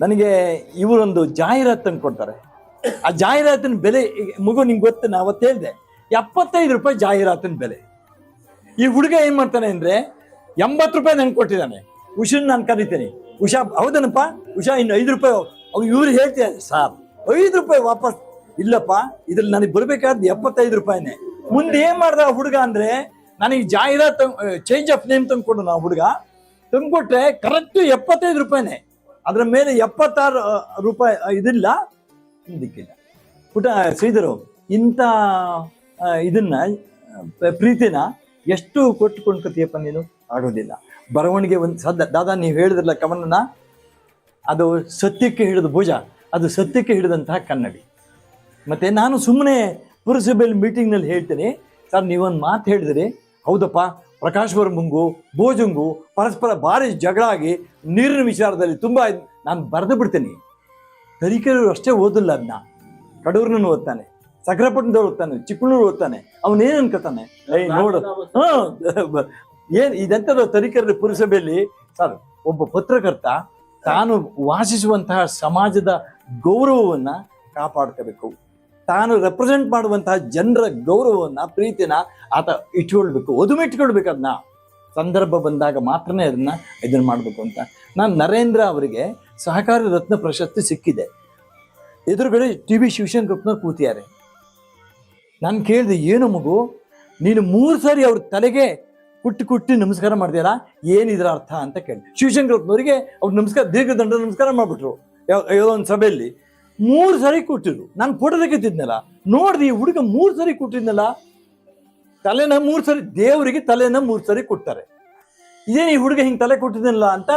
ನನಗೆ ಇವರೊಂದು ಜಾಹೀರಾತು ತಂದು ಕೊಡ್ತಾರೆ. ಆ ಜಾಹೀರಾತಿನ ಬೆಲೆ, ಮಗು ನಿಂಗೆ ಗೊತ್ತು, ನಾ ಅವತ್ತು ಹೇಳಿದೆ, ಎಪ್ಪತ್ತೈದು ರೂಪಾಯಿ ಜಾಹೀರಾತಿನ ಬೆಲೆ. ಈ ಹುಡುಗ ಏನು ಮಾಡ್ತಾನೆ ಅಂದ್ರೆ, ಎಂಬತ್ತು ರೂಪಾಯಿ ನಂಗೆ ಕೊಟ್ಟಿದ್ದಾನೆ. ಉಷನ್ ನಾನು ಕರಿತೇನೆ. ಉಷಾ, ಹೌದನಪ್ಪ? ಉಷಾ, ಇನ್ನು ಐದು ರೂಪಾಯಿ ಅವ್ರು ಇವ್ರು ಹೇಳ್ತಾರೆ ಸಾರ್, ಐದು ರೂಪಾಯಿ ವಾಪಸ್ ಇಲ್ಲಪ್ಪ, ಇದ್ರಲ್ಲಿ ನನಗೆ ಬರ್ಬೇಕಾದ್ ಎಪ್ಪತ್ತೈದು ರೂಪಾಯಿನೇ. ಮುಂದೆ ಏನ್ ಮಾಡ್ದ ಹುಡುಗ ಅಂದ್ರೆ, ನನಗೆ ಜಾಹೀರಾತು ಚೇಂಜ್ ಆಫ್ ನೇಮ್ ತಂದ್ಕೊಡು ನಾವು ಹುಡುಗ. ತಂದ್ಕೊಟ್ರೆ ಕರೆಕ್ಟ್ ಎಪ್ಪತ್ತೈದು ರೂಪಾಯಿನೇ. ಅದ್ರ ಮೇಲೆ ಎಪ್ಪತ್ತಾರು ರೂಪಾಯಿ ಇದಿಲ್ಲ. ಇದಕ್ಕಿಲ್ಲ. ಪುಟ ಶ್ರೀಧರು, ಇಂಥ ಇದನ್ನ ಪ್ರೀತಿನ ಎಷ್ಟು ಕೊಟ್ಟು ಕೊಂಡ್ಕೊತೀಯಪ್ಪ ನೀನು? ಆಗೋದಿಲ್ಲ ಬರವಣಿಗೆ ಒಂದು ಸದ್ದ ದಾದಾ, ನೀವು ಹೇಳಿದ್ರಲ್ಲ ಕವನನ, ಅದು ಸತ್ಯಕ್ಕೆ ಹಿಡಿದ ಭುಜ. ಅದು ಸತ್ಯಕ್ಕೆ ಹಿಡಿದಂತಹ ಕನ್ನಡಿ. ಮತ್ತು ನಾನು ಸುಮ್ಮನೆ ಪುರಸಭೆಯಲ್ಲಿ ಮೀಟಿಂಗ್ನಲ್ಲಿ ಹೇಳ್ತೇನೆ, ಸರ್, ನೀವೊಂದು ಮಾತು ಹೇಳಿದ್ರಿ. ಹೌದಪ್ಪ, ಪ್ರಕಾಶ್ ವರ್ಮಂಗು ಭೋಜಂಗು, ಪರಸ್ಪರ ಭಾರಿ ಜಗಳ ಆಗಿ ನೀರಿನ ವಿಚಾರದಲ್ಲಿ ತುಂಬ ನಾನು ಬರೆದು ಬಿಡ್ತೇನೆ. ತರೀಕೆರು ಅಷ್ಟೇ ಓದಿಲ್ಲ ಅದನ್ನ ಕಡೂರ್ನೂ ಓದ್ತಾನೆ, ಸಕರಪಟ್ಟಣದವ್ರು ಓದ್ತಾನೆ ಚಿಕ್ಕಣ್ಣೂರು ಓದ್ತಾನೆ, ಅವನೇನು ಅನ್ಕೋತಾನೆ? ಏಯ್ ನೋಡು. ಏನು ಇದೆಂಥದ್ದು ತರೀಕೆರೆ ಪುರಸಭೆಯಲ್ಲಿ, ಸರ್, ಒಬ್ಬ ಪತ್ರಕರ್ತ ತಾನು ವಾಸಿಸುವಂತಹ ಸಮಾಜದ ಗೌರವವನ್ನು ಕಾಪಾಡ್ಕೋಬೇಕು. ತಾನು ರೆಪ್ರೆಸೆಂಟ್ ಮಾಡುವಂತಹ ಜನರ ಗೌರವವನ್ನು ಪ್ರೀತಿನ ಆತ ಇಟ್ಕೊಳ್ಬೇಕು ಒದುಮೆ ಇಟ್ಕೊಳ್ಬೇಕು ಅದನ್ನ ಸಂದರ್ಭ ಬಂದಾಗ ಮಾತ್ರನೇ ಅದನ್ನ ಇದನ್ನ ಮಾಡಬೇಕು ಅಂತ. ನಾನು ನರೇಂದ್ರ ಅವರಿಗೆ ಸಹಕಾರಿ ರತ್ನ ಪ್ರಶಸ್ತಿ ಸಿಕ್ಕಿದೆ. ಎದುರುಗಡೆ ಟಿ ವಿ ಶಿವಶಂಕರಪ್ಪನವ್ರು ಕೂತಿದ್ದಾರೆ. ನಾನು ಕೇಳಿದೆ, ಏನು ಮಗು, ನೀನು ಮೂರು ಸಾರಿ ಅವ್ರ ತಲೆಗೆ ಕುಟ್ಟಿ ಕುಟ್ಟಿ ನಮಸ್ಕಾರ ಮಾಡ್ತೀರಾ ಏನಿದ್ರ ಅರ್ಥ? ಅಂತ ಕೇಳಿ ಶಿವಶಂಕರಪ್ಪನವರಿಗೆ ಅವ್ರು ನಮಸ್ಕಾರ, ದೀರ್ಘದಂಡ ನಮಸ್ಕಾರ ಮಾಡ್ಬಿಟ್ರು. ಯಾವ ಒಂದು ಸಭೆಯಲ್ಲಿ. ಮೂರು ಸಾರಿ ಕೊಟ್ಟಿದ್ರು. ನಾನು ಫೋಟೋ ತೆಗಿತಿದ್ನಲ್ಲ ನೋಡ್ರಿ ಈ ಹುಡುಗ ಮೂರು ಸಾರಿ ಕೊಟ್ಟಿದ್ನಲ್ಲ, ತಲೆನ ಮೂರು ಸರಿ, ದೇವರಿಗೆ ತಲೆನ ಮೂರು ಸರಿ ಕೊಡ್ತಾರೆ ಇದೇನು ಈ ಹುಡುಗ ಹಿಂಗೆ ತಲೆ ಕೊಟ್ಟಿದ್ನಲ್ಲ ಅಂತ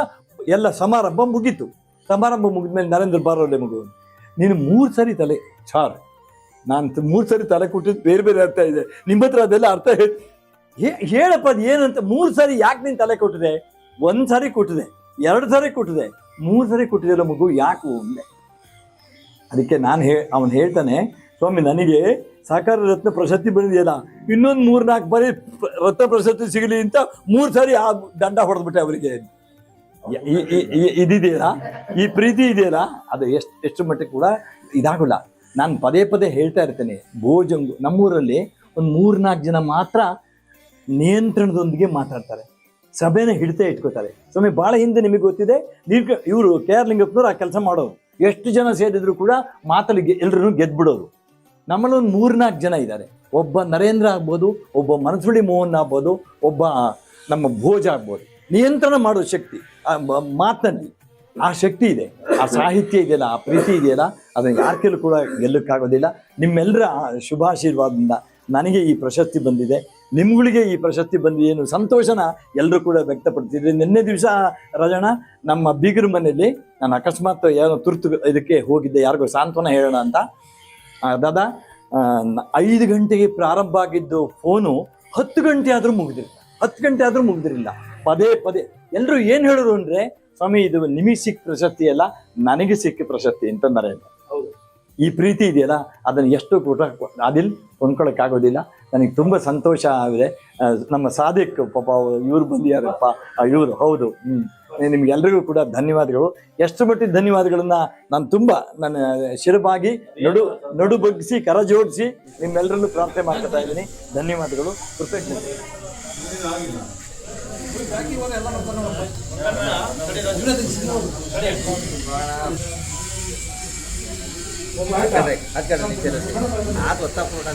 ಎಲ್ಲ ಸಮಾರಂಭ ಮುಗೀತು. ಸಮಾರಂಭ ಮುಗಿದ್ಮೇಲೆ ನರೇಂದ್ರ ಬಾರೋಲೆ ಮಗು, ನೀನು ಮೂರು ಸರಿ ತಲೆ ಚಾರ್. ನಾನು ಮೂರು ಸರಿ ತಲೆ ಕೊಟ್ಟಿದ್ದು ಬೇರೆ ಬೇರೆ ಅರ್ಥ ಇದೆ. ನಿಮ್ಮ ಹತ್ರ ಅದೆಲ್ಲ ಅರ್ಥ ಹೇಳಪ್ಪ ಅದು ಏನಂತ ಮೂರು ಸಾರಿ ಯಾಕೆ ನೀನು ತಲೆ ಕೊಟ್ಟಿದೆ? ಒಂದು ಸಾರಿ ಕೊಟ್ಟಿದೆ, ಎರಡು ಸಾರಿ ಕೊಟ್ಟಿದೆ, ಮೂರು ಸಾರಿ ಕೊಟ್ಟಿದೆಲ್ಲ ಮಗು, ಯಾಕೆ ಒಮ್ಮೆ? ಅದಕ್ಕೆ ನಾನು ಹೇ, ಅವನು ಹೇಳ್ತಾನೆ, ಸ್ವಾಮಿ, ನನಗೆ ಸಾಕಾರ ರತ್ನ ಪ್ರಶಸ್ತಿ ಬಂದಿದೆಯಲ್ಲ, ಇನ್ನೊಂದು ಮೂರು ನಾಲ್ಕು ಬಾರಿ ರತ್ನ ಪ್ರಶಸ್ತಿ ಸಿಗಲಿ ಅಂತ ಮೂರು ಸಾರಿ ಆ ದಂಡ ಹೊಡೆದ್ಬಿಟ್ಟೆ ಅವರಿಗೆ. ಇದಿದೆಯಲ್ಲ, ಈ ಪ್ರೀತಿ ಇದೆಯಲ್ಲ, ಅದು ಎಷ್ಟು ಎಷ್ಟು ಮಟ್ಟಿಗೆ ಕೂಡ ಇದಾಗಲ್ಲ. ನಾನು ಪದೇ ಪದೇ ಹೇಳ್ತಾ ಇರ್ತೇನೆ, ಭೋಜಂಗು, ನಮ್ಮೂರಲ್ಲಿ ಒಂದು ಮೂರು ನಾಲ್ಕು ಜನ ಮಾತ್ರ ನಿಯಂತ್ರಣದೊಂದಿಗೆ ಮಾತಾಡ್ತಾರೆ. ಸಭೆನ ಹಿಡಿತೇ ಇಟ್ಕೋತಾರೆ. ಸ್ವಾಮಿ ಭಾಳ ಹಿಂದೆ ನಿಮಗೆ ಗೊತ್ತಿದೆ ನೀರು ಇವರು ಕೆ ಆರ್ ಲಿಂಗಪ್ಪನವ್ರು ಆ ಕೆಲಸ ಮಾಡೋರು. ಎಷ್ಟು ಜನ ಸೇರಿದ್ರು ಕೂಡ ಮಾತಲ್ಲಿ ಎಲ್ಲರೂ ಗೆದ್ಬಿಡೋರು. ನಮ್ಮಲ್ಲಿ ಒಂದು ಮೂರ್ನಾಲ್ಕು ಜನ ಇದ್ದಾರೆ. ಒಬ್ಬ ನರೇಂದ್ರ ಆಗ್ಬೋದು, ಒಬ್ಬ ಮನಸುಳಿ ಮೋಹನ್ ಆಗ್ಬೋದು, ಒಬ್ಬ ನಮ್ಮ ಭೋಜ ಆಗ್ಬೋದು. ನಿಯಂತ್ರಣ ಮಾಡೋ ಶಕ್ತಿ ಮಾತಲ್ಲಿ ಆ ಶಕ್ತಿ ಇದೆ. ಆ ಸಾಹಿತ್ಯ ಇದೆಯಲ್ಲ, ಆ ಪ್ರೀತಿ ಇದೆಯಲ್ಲ, ಅದನ್ನು ಯಾರ ಕೂಡ ಗೆಲ್ಲಕ್ಕಾಗೋದಿಲ್ಲ. ನಿಮ್ಮೆಲ್ಲರ ಶುಭಾಶೀರ್ವಾದದಿಂದ ನನಗೆ ಈ ಪ್ರಶಸ್ತಿ ಬಂದಿದೆ. ನಿಮ್ಗಳಿಗೆ ಈ ಪ್ರಶಸ್ತಿ ಬಂದು ಏನು ಸಂತೋಷನ ಎಲ್ಲರೂ ಕೂಡ ವ್ಯಕ್ತಪಡ್ತಿದ್ರೆ ನಿನ್ನೆ ದಿವಸ ರಜಣ ನಮ್ಮ ಬೀಗರ ಮನೆಯಲ್ಲಿ ನಾನು ಅಕಸ್ಮಾತ್ ಏನೋ ತುರ್ತು ಇದಕ್ಕೆ ಹೋಗಿದ್ದೆ, ಯಾರಿಗೂ ಸಾಂತ್ವನ ಹೇಳೋಣ ಅಂತ. ದಾದಾ ಐದು ಗಂಟೆಗೆ ಪ್ರಾರಂಭ ಆಗಿದ್ದು ಫೋನು ಹತ್ತು ಗಂಟೆ ಆದರೂ ಮುಗಿದಿಲ್ಲ ಹತ್ತು ಗಂಟೆ ಆದರೂ ಮುಗಿದಿರಲಿಲ್ಲ. ಪದೇ ಪದೇ. ಎಲ್ಲರೂ ಏನು ಹೇಳಿದ್ರು ಅಂದರೆ, ಸ್ವಾಮಿ, ಇದು ನಿಮಗೆ ಸಿಕ್ಕ ಪ್ರಶಸ್ತಿ ಅಲ್ಲ, ನನಗೆ ಸಿಕ್ಕ ಪ್ರಶಸ್ತಿ ಅಂತ ನರೇಂದ್ರ ಈ ಪ್ರೀತಿ ಇದೆಯಲ್ಲ, ಅದನ್ನು ಎಷ್ಟು ಕೂಡ ಅದಿಲ್ ಕೊಂಡ್ಕೊಳ್ಳೋಕ್ಕಾಗೋದಿಲ್ಲ. ನನಗೆ ತುಂಬ ಸಂತೋಷ ಆಗಿದೆ. ನಮ್ಮ ಸಾಧಕ್ ಪಾಪ ಇವ್ರು ಬಂದಿಯಾರಪ್ಪ ಇವರು, ಹೌದು. ಹ್ಞೂ ನಿಮಗೆಲ್ಲರಿಗೂ ಕೂಡ ಧನ್ಯವಾದಗಳು. ಎಷ್ಟು ಮಟ್ಟಿಗೆ ಧನ್ಯವಾದಗಳನ್ನು ನಾನು ತುಂಬ ನನ್ನ ಶಿರಬಾಗಿ, ನಡು ನಡು ಬಗ್ಗಿಸಿ ಕರ ಜೋಡಿಸಿ ನಿಮ್ಮೆಲ್ಲರನ್ನು ಪ್ರಾರ್ಥನೆ ಮಾಡ್ತಾ ಇದ್ದೀನಿ. ಧನ್ಯವಾದಗಳು. ಕೃತಜ್ಞತೆ. ಹಾಕ್ಕೊಳ್ಬೇಕು ಹಾಕ್ಕೊಂಡ್ರೆ ನಿಂತಿರೋ ಅದು ಗೊತ್ತಾಗ್ಬಿಡ